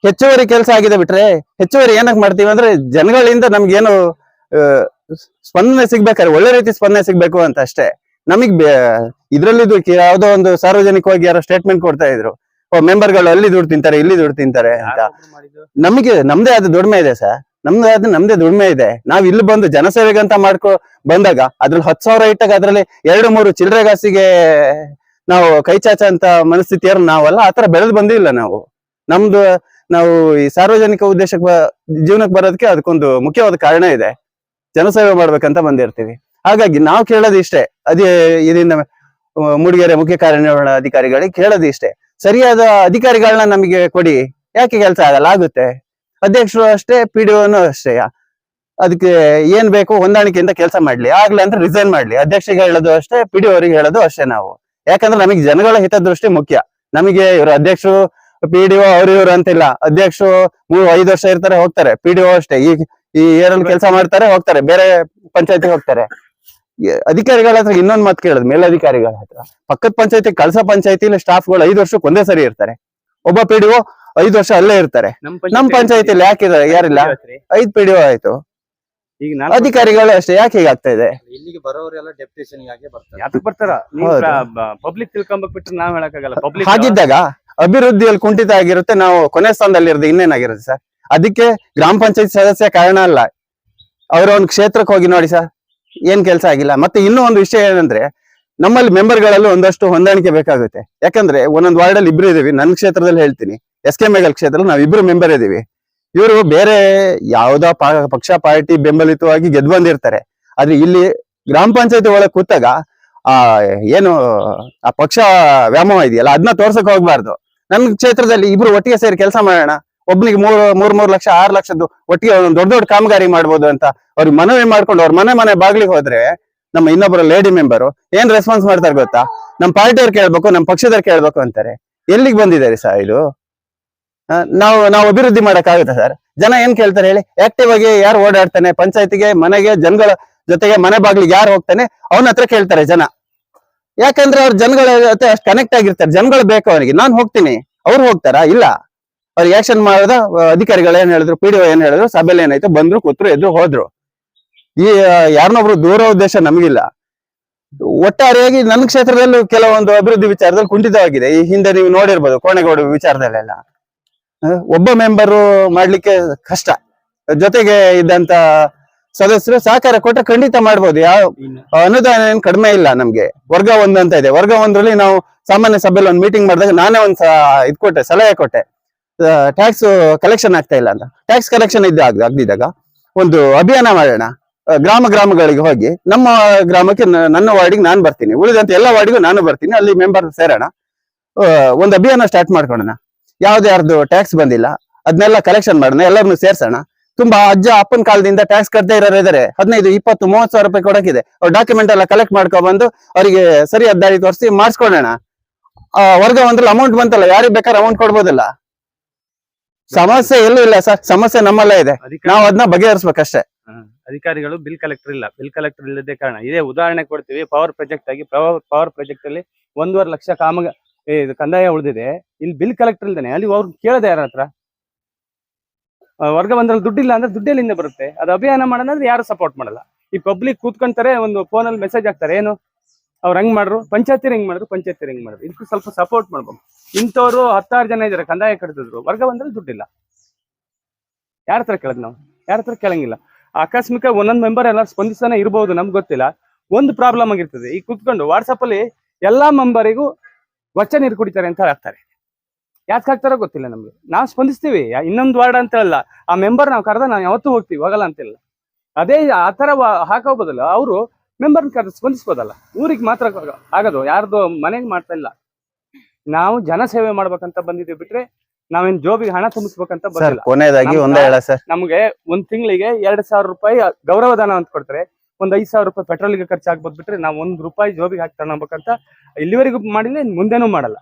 ಹೆಚ್ಚುವರಿ ಕೆಲಸ ಆಗಿದೆ ಬಿಟ್ರೆ ಹೆಚ್ಚುವರಿ ಏನಕ್ಕೆ ಮಾಡ್ತೀವಿ ಅಂದ್ರೆ ಜನಗಳಿಂದ ನಮ್ಗೇನು ಸ್ಪಂದನೆ ಸಿಗ್ಬೇಕಾದ್ರೆ ಒಳ್ಳೆ ರೀತಿ ಸ್ಪಂದನೆ ಸಿಗ್ಬೇಕು ಅಂತ ಅಷ್ಟೇ. ನಮಗ್ ಇದ್ರಲ್ಲಿದ್ದು ಯಾವ್ದೋ ಒಂದು ಸಾರ್ವಜನಿಕವಾಗಿ ಯಾರೋ ಸ್ಟೇಟ್ಮೆಂಟ್ ಕೊಡ್ತಾ ಇದ್ರು. ಓ ಮೆಂಬರ್ಗಳು ಅಲ್ಲಿ ದುಡ್ಡು ತಿಂತಾರೆ ಇಲ್ಲಿ ದುಡ್ಡು ತಿಂತಾರೆ ಅಂತ. ನಮಗೆ ನಮ್ದೇ ಆದ ದುಡಿಮೆ ಇದೆ ಸರ್. ನಮ್ದೇ ಆದ ನಮ್ದೇ ದುಡಿಮೆ ಇದೆ. ನಾವ್ ಇಲ್ಲಿ ಬಂದು ಜನಸೇವೆಗಂತ ಮಾಡ್ಕೊ ಬಂದಾಗ ಅದ್ರಲ್ಲಿ ಹತ್ತು ಸಾವಿರ ಇಟ್ಟಾಗ ಅದ್ರಲ್ಲಿ ಎರಡು ಮೂರು ಚಿಲ್ಲರೆಗಾಸಿಗೆ ನಾವು ಕೈ ಚಾಚ ಅಂತ ಮನಸ್ಥಿತಿಯರು ನಾವಲ್ಲ ಆತರ ಬೆಳೆದು ಬಂದಿಲ್ಲ ನಾವು. ನಮ್ದು ನಾವು ಈ ಸಾರ್ವಜನಿಕ ಉದ್ದೇಶಕ್ಕೆ ಜೀವನಕ್ಕೆ ಬರೋದಕ್ಕೆ ಅದಕ್ಕೊಂದು ಮುಖ್ಯವಾದ ಕಾರಣ ಇದೆ. ಜನಸೇವೆ ಮಾಡ್ಬೇಕಂತ ಬಂದಿರ್ತೀವಿ. ಹಾಗಾಗಿ ನಾವು ಕೇಳೋದು ಇಷ್ಟೇ. ಅದೇ ಇದರಿಂದ ಮೂಡಿಗೆರೆ ಮುಖ್ಯ ಕಾರ್ಯನಿರ್ವಹಣಾ ಅಧಿಕಾರಿಗಳಿಗೆ ಕೇಳೋದು ಇಷ್ಟೇ. ಸರಿಯಾದ ಅಧಿಕಾರಿಗಳನ್ನ ನಮಗೆ ಕೊಡಿ. ಯಾಕೆ ಕೆಲಸ ಆಗಲ್ಲ? ಆಗುತ್ತೆ. ಅಧ್ಯಕ್ಷರು ಅಷ್ಟೇ, ಪಿ ಡಿ ಅಷ್ಟೇ. ಅದಕ್ಕೆ ಏನ್ ಬೇಕು ಹೊಂದಾಣಿಕೆಯಿಂದ ಕೆಲಸ ಮಾಡ್ಲಿ. ಆಗ್ಲಿ ಅಂದ್ರೆ ರಿಸೈನ್ ಮಾಡ್ಲಿ. ಅಧ್ಯಕ್ಷರಿಗೆ ಹೇಳೋದು ಅಷ್ಟೇ, ಪಿ ಡಿ ಅವರಿಗೆ ಹೇಳೋದು ಅಷ್ಟೇ ನಾವು. ಯಾಕಂದ್ರೆ ನಮಗೆ ಜನಗಳ ಹಿತದೃಷ್ಟಿ ಮುಖ್ಯ. ನಮಗೆ ಇವರು ಅಧ್ಯಕ್ಷರು, ಪಿ ಡಿ ಅವ್ರು ಇವ್ರು ಅಂತಿಲ್ಲ. ಅಧ್ಯಕ್ಷರು ಮೂರು ಐದು ವರ್ಷ ಇರ್ತಾರೆ, ಹೋಗ್ತಾರೆ. ಪಿ ಡಿ ಅಷ್ಟೇ. ಈ ಈ ಏರಲ್ಲಿ ಕೆಲಸ ಮಾಡ್ತಾರೆ ಹೋಗ್ತಾರೆ. ಬೇರೆ ಪಂಚಾಯತಿ ಹೋಗ್ತಾರೆ. ಅಧಿಕಾರಿಗಳ ಹತ್ರ ಇನ್ನೊಂದ್ ಮಾತು ಕೇಳೋದು ಮೇಲಧಿಕಾರಿಗಳ ಹತ್ರ. ಪಕ್ಕದ ಪಂಚಾಯತಿ ಕಳಸ ಸ್ಟಾಫ್ ಸ್ಟಾಫ್ಗಳು ಐದು ವರ್ಷಕ್ಕೆ ಒಂದೇ ಸರಿ ಇರ್ತಾರೆ. ಒಬ್ಬ ಪಿ ಡಿ ಐದು ವರ್ಷ ಅಲ್ಲೇ ಇರ್ತಾರೆ. ನಮ್ ಪಂಚಾಯತಿಲಿ ಯಾಕಿದ್ದಾರೆ ಯಾರಿಲ್ಲ? ಐದ್ ಪಿ ಡಿ ಆಯ್ತು. ಈಗ ಅಧಿಕಾರಿಗಳು ಅಷ್ಟೇ ಯಾಕೆ ಹೀಗೆ ಆಗ್ತಾ ಇದೆ? ಇಲ್ಲಿಗೆ ಬರೋರೆಲ್ಲ ಡೆಪ್ಯುಟೇಷನ್ ಬರ್ತಾರೆ. ಪಬ್ಲಿಕ್ ತಿಳ್ಕೊಂಬಿಟ್ಟು ಬಿಟ್ರೆ ನಾವ್ ಹೇಳಕ್ಕಾಗಲ್ಲ ಪಬ್ಲಿಕ್ ಹಾಗಿದ್ದಾಗ ಅಭಿವೃದ್ಧಿಯಲ್ಲಿ ಕುಂಠಿತ ಆಗಿರುತ್ತೆ. ನಾವು ಕೊನೆ ಸ್ಥಾನದಲ್ಲಿ ಇರೋದು ಇನ್ನೇನಾಗಿರುತ್ತೆ ಸರ್? ಅದಕ್ಕೆ ಗ್ರಾಮ ಪಂಚಾಯತ್ ಸದಸ್ಯ ಕಾರಣ ಅಲ್ಲ. ಅವರ ಒಂದು ಕ್ಷೇತ್ರಕ್ಕೆ ಹೋಗಿ ನೋಡಿ ಸರ್, ಏನ್ ಕೆಲಸ ಆಗಿಲ್ಲ. ಮತ್ತೆ ಇನ್ನೂ ಒಂದು ವಿಷಯ ಏನಂದ್ರೆ, ನಮ್ಮಲ್ಲಿ ಮೆಂಬರ್ಗಳಲ್ಲೂ ಒಂದಷ್ಟು ಹೊಂದಾಣಿಕೆ ಬೇಕಾಗುತ್ತೆ. ಯಾಕಂದ್ರೆ ಒಂದೊಂದು ವಾರ್ಡ್ ಅಲ್ಲಿ ಇಬ್ರು ಇದೀವಿ ನನ್ನ ಕ್ಷೇತ್ರದಲ್ಲಿ ಹೇಳ್ತೀನಿ. ಎಸ್ ಕೆ ಮೇಘಲ್ ಕ್ಷೇತ್ರದಲ್ಲಿ ನಾವ್ ಇಬ್ರು ಮೆಂಬರ್ ಇದೀವಿ. ಇವರು ಬೇರೆ ಯಾವ್ದೋ ಪಕ್ಷ, ಪಾರ್ಟಿ ಬೆಂಬಲಿತವಾಗಿ ಗೆದ್ದು ಬಂದಿರ್ತಾರೆ ಆದ್ರೆ ಇಲ್ಲಿ ಗ್ರಾಮ ಪಂಚಾಯತ್ ಒಳಗೆ ಕೂತಾಗ, ಆ, ಏನು, ಆ ಪಕ್ಷ ವ್ಯಾಮೋಹ ಇದೆಯಲ್ಲ ಅದನ್ನ ತೋರ್ಸಕ್ ಹೋಗ್ಬಾರ್ದು. ನನ್ನ ಕ್ಷೇತ್ರದಲ್ಲಿ ಇಬ್ರು ಒಟ್ಟಿಗೆ ಸೇರಿ ಕೆಲಸ ಮಾಡೋಣ ಒಬ್ನಿಗೆ ಮೂರ್ ಮೂರ್ ಮೂರ್ ಲಕ್ಷ, ಆರ್ ಲಕ್ಷದ್ದು ಒಟ್ಟಿಗೆ ಒಂದ್ ದೊಡ್ಡ ದೊಡ್ಡ ಕಾಮಗಾರಿ ಮಾಡ್ಬೋದು ಅಂತ ಅವ್ರಿಗೆ ಮನವಿ ಮಾಡ್ಕೊಂಡು ಅವ್ರ ಮನೆ ಮನೆ ಬಾಗ್ಲಿಗೆ ಹೋದ್ರೆ ನಮ್ಮ ಇನ್ನೊಬ್ಬರು ಲೇಡಿ ಮೆಂಬರು ಏನ್ ರೆಸ್ಪಾನ್ಸ್ ಮಾಡ್ತಾರೆ ಗೊತ್ತಾ? ನಮ್ಮ ಪಾರ್ಟಿಯವ್ರು ಕೇಳ್ಬೇಕು ನಮ್ಮ ಪಕ್ಷದವ್ರು ಕೇಳ್ಬೇಕು ಅಂತಾರೆ. ಎಲ್ಲಿಗೆ ಬಂದಿದ್ದಾರೆ ಸರ್ ಇದು? ನಾವು ನಾವು ಅಭಿವೃದ್ಧಿ ಮಾಡಕ್ಕಾಗುತ್ತೆ ಸರ್? ಜನ ಏನ್ ಕೇಳ್ತಾರೆ ಹೇಳಿ? ಆಕ್ಟಿವ್ ಆಗಿ ಯಾರು ಓಡಾಡ್ತಾನೆ? ಪಂಚಾಯತಿಗೆ, ಮನೆಗೆ, ಜನಗಳ ಜೊತೆಗೆ ಮನೆ ಬಾಗ್ಲಿಗೆ ಯಾರು ಹೋಗ್ತಾನೆ? ಅವನ ಹತ್ರ ಕೇಳ್ತಾರೆ ಜನ. ಯಾಕಂದ್ರೆ ಅವ್ರ ಜನಗಳ ಜೊತೆ ಅಷ್ಟು ಕನೆಕ್ಟ್ ಆಗಿರ್ತಾರೆ. ಜನಗಳು ಬೇಕು ಅವನಿಗೆ. ನಾನ್ ಹೋಗ್ತೀನಿ. ಅವ್ರು ಹೋಗ್ತಾರಾ? ಇಲ್ಲ. ಅವ್ರಿಗೆ ಆಕ್ಷನ್ ಮಾಡಿದ ಅಧಿಕಾರಿಗಳು ಏನ್ ಹೇಳಿದ್ರು ಪಿ ಡಿ ಏನ್ ಹೇಳಿದ್ರು ಸಭೆಯಲ್ಲಿ ಏನಾಯ್ತು ಬಂದ್ರು ಕೂತ್ರು ಎದ್ರು ಹೋದ್ರು. ಈ ಯಾರನ್ನೊಬ್ರು ದೂರ ಉದ್ದೇಶ ನಮಗಿಲ್ಲ. ಒಟ್ಟಾರೆಯಾಗಿ ನನ್ನ ಕ್ಷೇತ್ರದಲ್ಲೂ ಕೆಲವೊಂದು ಅಭಿವೃದ್ಧಿ ವಿಚಾರದಲ್ಲಿ ಕುಂಠಿತವಾಗಿದೆ. ಈ ಹಿಂದೆ ನೀವು ನೋಡಿರ್ಬೋದು ಕೋಣೆಗೌಡ ವಿಚಾರದಲ್ಲೆಲ್ಲ. ಒಬ್ಬ ಮೆಂಬರು ಮಾಡ್ಲಿಕ್ಕೆ ಕಷ್ಟ. ಜೊತೆಗೆ ಇದ್ದಂತ ಸದಸ್ಯರು ಸಹಕಾರ ಕೊಟ್ಟರೆ ಖಂಡಿತ ಮಾಡ್ಬೋದು. ಯಾವ ಅನುದಾನ ಏನ್ ಕಡಿಮೆ ಇಲ್ಲ ನಮ್ಗೆ. ವರ್ಗ ಒಂದ್ ಅಂತ ಇದೆ. ವರ್ಗ ಒಂದ್ರಲ್ಲಿ ನಾವು ಸಾಮಾನ್ಯ ಸಭೆಯಲ್ಲಿ ಒಂದು ಮೀಟಿಂಗ್ ಮಾಡಿದಾಗ ನಾನೇ ಒಂದ್ ಇದ್ ಕೊಟ್ಟೆ ಸಲಹೆ ಕೊಟ್ಟೆ. ಟ್ಯಾಕ್ಸ್ ಕಲೆಕ್ಷನ್ ಆಗ್ತಾ ಇಲ್ಲ ಅಂತ. ಟ್ಯಾಕ್ಸ್ ಕಲೆಕ್ಷನ್ ಇದ್ದ ಆಗದಿದ್ದಾಗ ಒಂದು ಅಭಿಯಾನ ಮಾಡೋಣ. ಗ್ರಾಮ ಗ್ರಾಮಗಳಿಗೆ ಹೋಗಿ ನಮ್ಮ ಗ್ರಾಮಕ್ಕೆ ನನ್ನ ವಾರ್ಡಿಗೆ ನಾನು ಬರ್ತೀನಿ. ಉಳಿದಂತ ಎಲ್ಲ ವಾರ್ಡಿಗೂ ನಾನು ಬರ್ತೀನಿ. ಅಲ್ಲಿ ಮೆಂಬರ್ ಸೇರೋಣ. ಒಂದು ಅಭಿಯಾನ ಸ್ಟಾರ್ಟ್ ಮಾಡ್ಕೊಳ್ಳೋಣ ಯಾವ್ದು ಯಾರ್ದು ಟ್ಯಾಕ್ಸ್ ಬಂದಿಲ್ಲ ಅದನ್ನೆಲ್ಲ ಕಲೆಕ್ಷನ್ ಮಾಡೋಣ. ಎಲ್ಲರನ್ನು ಸೇರ್ಸೋಣ. ತುಂಬಾ ಅಜ್ಜ ಅಪ್ಪನ ಕಾಲದಿಂದ ಟ್ಯಾಕ್ಸ್ ಕಟ್ಟದೇ ಇರೋರು ಇದಾರೆ. ಹದಿನೈದು, ಇಪ್ಪತ್ತು, ಮೂವತ್ತು ಸಾವಿರ ರೂಪಾಯಿ ಕೊಡಕ್ಕಿದೆ. ಅವ್ರ ಡಾಕ್ಯುಮೆಂಟ್ ಎಲ್ಲ ಕಲೆಕ್ಟ್ ಮಾಡ್ಕೊಬಂದು ಅವರಿಗೆ ಸರಿಯಾದ ದಾರಿ ತೋರಿಸಿ ಮಾಡಿಸ್ಕೊಳ್ಳೋಣ ವರ್ಗ ಒಂದ್ರಲ್ಲಿ ಅಮೌಂಟ್ ಬಂತಲ್ಲ, ಯಾರಿಗೆ ಬೇಕಾದ್ರೆ ಅಮೌಂಟ್ ಕೊಡ್ಬೋದಲ್ಲ. ಸಮಸ್ಯೆ ಎಲ್ಲೂ ಇಲ್ಲ ಸರ್. ಸಮಸ್ಯೆ ನಮ್ಮಲ್ಲೇ ಇದೆ. ನಾವು ಅದನ್ನ ಬಗೆಹರಿಸ್ಬೇಕಷ್ಟೇ. ಅಧಿಕಾರಿಗಳು ಬಿಲ್ ಕಲೆಕ್ಟರ್ ಇಲ್ಲ. ಬಿಲ್ ಕಲೆಕ್ಟರ್ ಇಲ್ಲದೆ ಕಾರಣ. ಇದೇ ಉದಾಹರಣೆ ಕೊಡ್ತೀವಿ. ಪವರ್ ಪ್ರಾಜೆಕ್ಟ್ ಆಗಿ ಪವರ್ ಪ್ರಾಜೆಕ್ಟ್ ಅಲ್ಲಿ ಒಂದೂವರೆ ಲಕ್ಷ ಕಾಮ ಇದು ಕಂದಾಯ ಉಳಿದಿದೆ. ಇಲ್ಲಿ ಬಿಲ್ ಕಲೆಕ್ಟರ್ ಇಲ್ದೇನೆ. ಅಲ್ಲಿ ಅವ್ರು ಕೇಳದೆ ಯಾರ ಹತ್ರ? ವರ್ಗ ಒಂದ್ರಲ್ಲಿ ದುಡ್ಡಿಲ್ಲ ಅಂದ್ರೆ ದುಡ್ಡೆಲ್ಲಿಂದ ಬರುತ್ತೆ. ಅದು ಅಭಿಯಾನ ಮಾಡೋಣ ಅಂದ್ರೆ ಯಾರು ಸಪೋರ್ಟ್ ಮಾಡಲ್ಲ. ಈ ಪಬ್ಲಿಕ್ ಕೂತ್ಕೊಂತಾರೆ ಒಂದು ಫೋನಲ್ಲಿ ಮೆಸೇಜ್ ಹಾಕ್ತಾರೆ. ಏನು? ಅವ್ರು ಹೆಂಗ್ ಮಾಡ್ರು ಪಂಚಾಯತಿ ಹೆಂಗ್ ಮಾಡಿದ್ರು ಪಂಚಾಯತಿ ಹೆಂಗ್ ಮಾಡಿದ್ರು. ಇದಕ್ಕೆ ಸ್ವಲ್ಪ ಸಪೋರ್ಟ್ ಮಾಡ್ಬೇಕು. ಇಂಥವ್ರು ಹತ್ತಾರು ಜನ ಇದಾರೆ, ಕಂದಾಯ ಕಟ್ಟಿದ್ರು. ವರ್ಗ ಬಂದ್ರೆ ದುಡ್ಡಿಲ್ಲ. ಯಾರ ಹತ್ರ ಕೇಳದ್ ನಾವು? ಯಾರ ಹತ್ರ ಕೇಳಂಗಿಲ್ಲ. ಆಕಸ್ಮಿಕ ಒಂದೊಂದು ಮೆಂಬರ್ ಎಲ್ಲ ಸ್ಪಂದಿಸ್ತಾನೆ ಇರಬಹುದು ನಮ್ಗೆ ಗೊತ್ತಿಲ್ಲ. ಒಂದು ಪ್ರಾಬ್ಲಮ್ ಆಗಿರ್ತದೆ. ಈಗ ಕುತ್ಕೊಂಡು ವಾಟ್ಸಪ್ ಅಲ್ಲಿ ಎಲ್ಲಾ ಮೆಂಬರಿಗೂ ವಚ ನೀರು ಕುಡಿತಾರೆ ಅಂತ ಹಾಕ್ತಾರೆ. ಯಾಕೆ ಹಾಕ್ತಾರೋ ಗೊತ್ತಿಲ್ಲ ನಮ್ಗೆ. ನಾವು ಸ್ಪಂದಿಸ್ತೀವಿ. ಇನ್ನೊಂದು ವಾರ್ಡ್ ಅಂತ ಹೇಳಲ್ಲ ಆ ಮೆಂಬರ್ ನಾವು ಕರೆದ ನಾವು ಯಾವತ್ತೂ ಹೋಗ್ತೀವಿ, ಹೋಗಲ್ಲ ಅಂತಿಲ್ಲ. ಅದೇ ಆ ವ- ಹಾಕೋ ಬದಲು ಅವರು ಮೆಂಬರ್ ಕರೆದು ಸ್ಪಂದಿಸ್ಬೋದಲ್ಲ? ಊರಿಗೆ ಮಾತ್ರ ಆಗೋದು ಯಾರ್ದು ಮನೆಗೆ ಮಾಡ್ತಾ ಇಲ್ಲ. ನಾವು ಜನ ಸೇವೆ ಮಾಡ್ಬೇಕಂತ ಬಂದಿದ್ದೀವಿ ಬಿಟ್ರೆ ನಾವೇನ್ ಜೋಬಿಗೆ ಹಣ ತುಂಬಿಸ್ಬೇಕಂತ ಸರ್ ಕೊನೆಯದಾಗಿ ನಮ್ಮ- ಒಂದೇ ಹೇಳ ಸರ್ ನಮ್ಗೆ ಒಂದ್ ತಿಂಗಳಿಗೆ ಎರಡ್ ಸಾವಿರ ರೂಪಾಯಿ ಗೌರವಧನ ಅಂತ ಕೊಡ್ತಾರೆ. ಒಂದ್ ಐದ್ ಸಾವಿರ ರೂಪಾಯಿ ಪೆಟ್ರೋಲ್ಗೆ ಖರ್ಚಾಗ್ಬೋದು ಬಿಟ್ರೆ ನಾವು ಒಂದ್ ರೂಪಾಯಿ ಜೋಬಿಗೆ ಹಾಕಿ ತಗೊಬೇಕಂತ ಇಲ್ಲಿವರೆಗೂ ಮಾಡಿಲ್ಲ ಮುಂದೆನೂ ಮಾಡಲ್ಲ.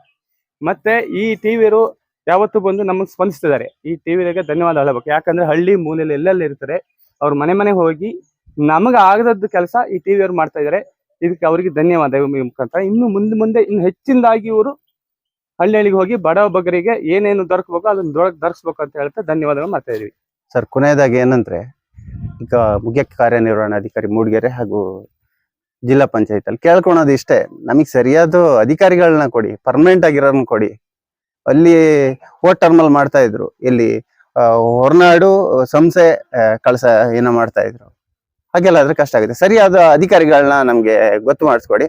ಮತ್ತೆ ಈ ಟಿವಿರು ಯಾವತ್ತೂ ಬಂದು ನಮಗೆ ಸ್ಪಂದಿಸ್ತಿದ್ದಾರೆ. ಈ ಟಿವಿಗೆ ಧನ್ಯವಾದ ಹೇಳಬೇಕು. ಯಾಕಂದ್ರೆ ಹಳ್ಳಿ ಮೂಲೆಯಲ್ಲಿ ಎಲ್ಲೆಲ್ಲಿ ಇರ್ತಾರೆ ಅವ್ರ ಮನೆ ಮನೆ ಹೋಗಿ ನಮಗ ಆಗದದ್ದು ಕೆಲಸ ಈ ಟಿ ಅವ್ರು ಮಾಡ್ತಾ ಇದಾರೆ. ಇದಕ್ಕೆ ಅವರಿಗೆ ಧನ್ಯವಾದ ಮುಖಾಂತರ. ಇನ್ನು ಮುಂದೆ ಮುಂದೆ, ಇನ್ನು ಹೆಚ್ಚಿನದಾಗಿ ಇವರು ಹಳ್ಳಿ ಹಳ್ಳಿಗೆ ಹೋಗಿ ಬಡ ಬಗ್ಗರಿಗೆ ಏನೇನು ದೊರಕಬೇಕು ಅದನ್ನ ದೊರಕ್ ದೊರಕಿಸ್ಬೇಕು ಅಂತ ಹೇಳ್ತಾ ಧನ್ಯವಾದಗಳು ಮಾಡ್ತಾ ಇದೀವಿ ಸರ್, ಕೊನೆಯದಾಗಿ ಏನಂದ್ರೆ, ಈಗ ಮುಖ್ಯ ಕಾರ್ಯನಿರ್ವಹಣಾಧಿಕಾರಿ ಮೂಡಿಗೆರೆ ಹಾಗೂ ಜಿಲ್ಲಾ ಪಂಚಾಯತ್ ಅಲ್ಲಿ ಕೇಳ್ಕೊಳೋದು ಇಷ್ಟೇ. ನಮಗೆ ಸರಿಯಾದ ಅಧಿಕಾರಿಗಳನ್ನ ಕೊಡಿ ಪರ್ಮನೆಂಟ್ ಆಗಿರೋರ್ನ ಕೊಡಿ. ಅಲ್ಲಿ ಓಟ್ ಟರ್ಮಲ್ ಮಾಡ್ತಾ ಇದ್ರು. ಇಲ್ಲಿ ಹೊರನಾಡು ಸಂಸೆ ಕಳಸ ಏನೋ ಮಾಡ್ತಾ ಇದ್ರು. ಹಾಗೆಲ್ಲ ಆದ್ರೆ ಕಷ್ಟ ಆಗುತ್ತೆ. ಸರಿಯಾದ ಅಧಿಕಾರಿಗಳನ್ನ ನಮ್ಗೆ ಗೊತ್ತು ಮಾಡಿಸ್ಕೊಡಿ.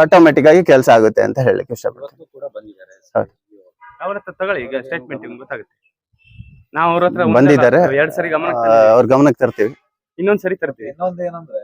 ಆಟೋಮೆಟಿಕ್ ಆಗಿ ಕೆಲಸ ಆಗುತ್ತೆ ಅಂತ ಹೇಳಲಿಕ್ಕೆ ಇಷ್ಟಪಡ್ತೀನಿ. ಅವ್ರ ಹತ್ರ ತಗೊಳ್ಳಿ ಈಗ ಸ್ಟೇಟ್ಮೆಂಟ್ ನಿಮ್ಗೆ ಗೊತ್ತಾಗುತ್ತೆ. ನಾವು ಅವ್ರ ಹತ್ರ ಬಂದಿದ್ದಾರೆ. ಎರಡ್ ಸರಿ ಗಮನ ಅವ್ರ ಗಮನಕ್ಕೆ ತರ್ತೀವಿ. ಇನ್ನೊಂದ್ ಸರಿ ತರ್ತೀವಿ. ಇನ್ನೊಂದು ಏನಂದ್ರೆ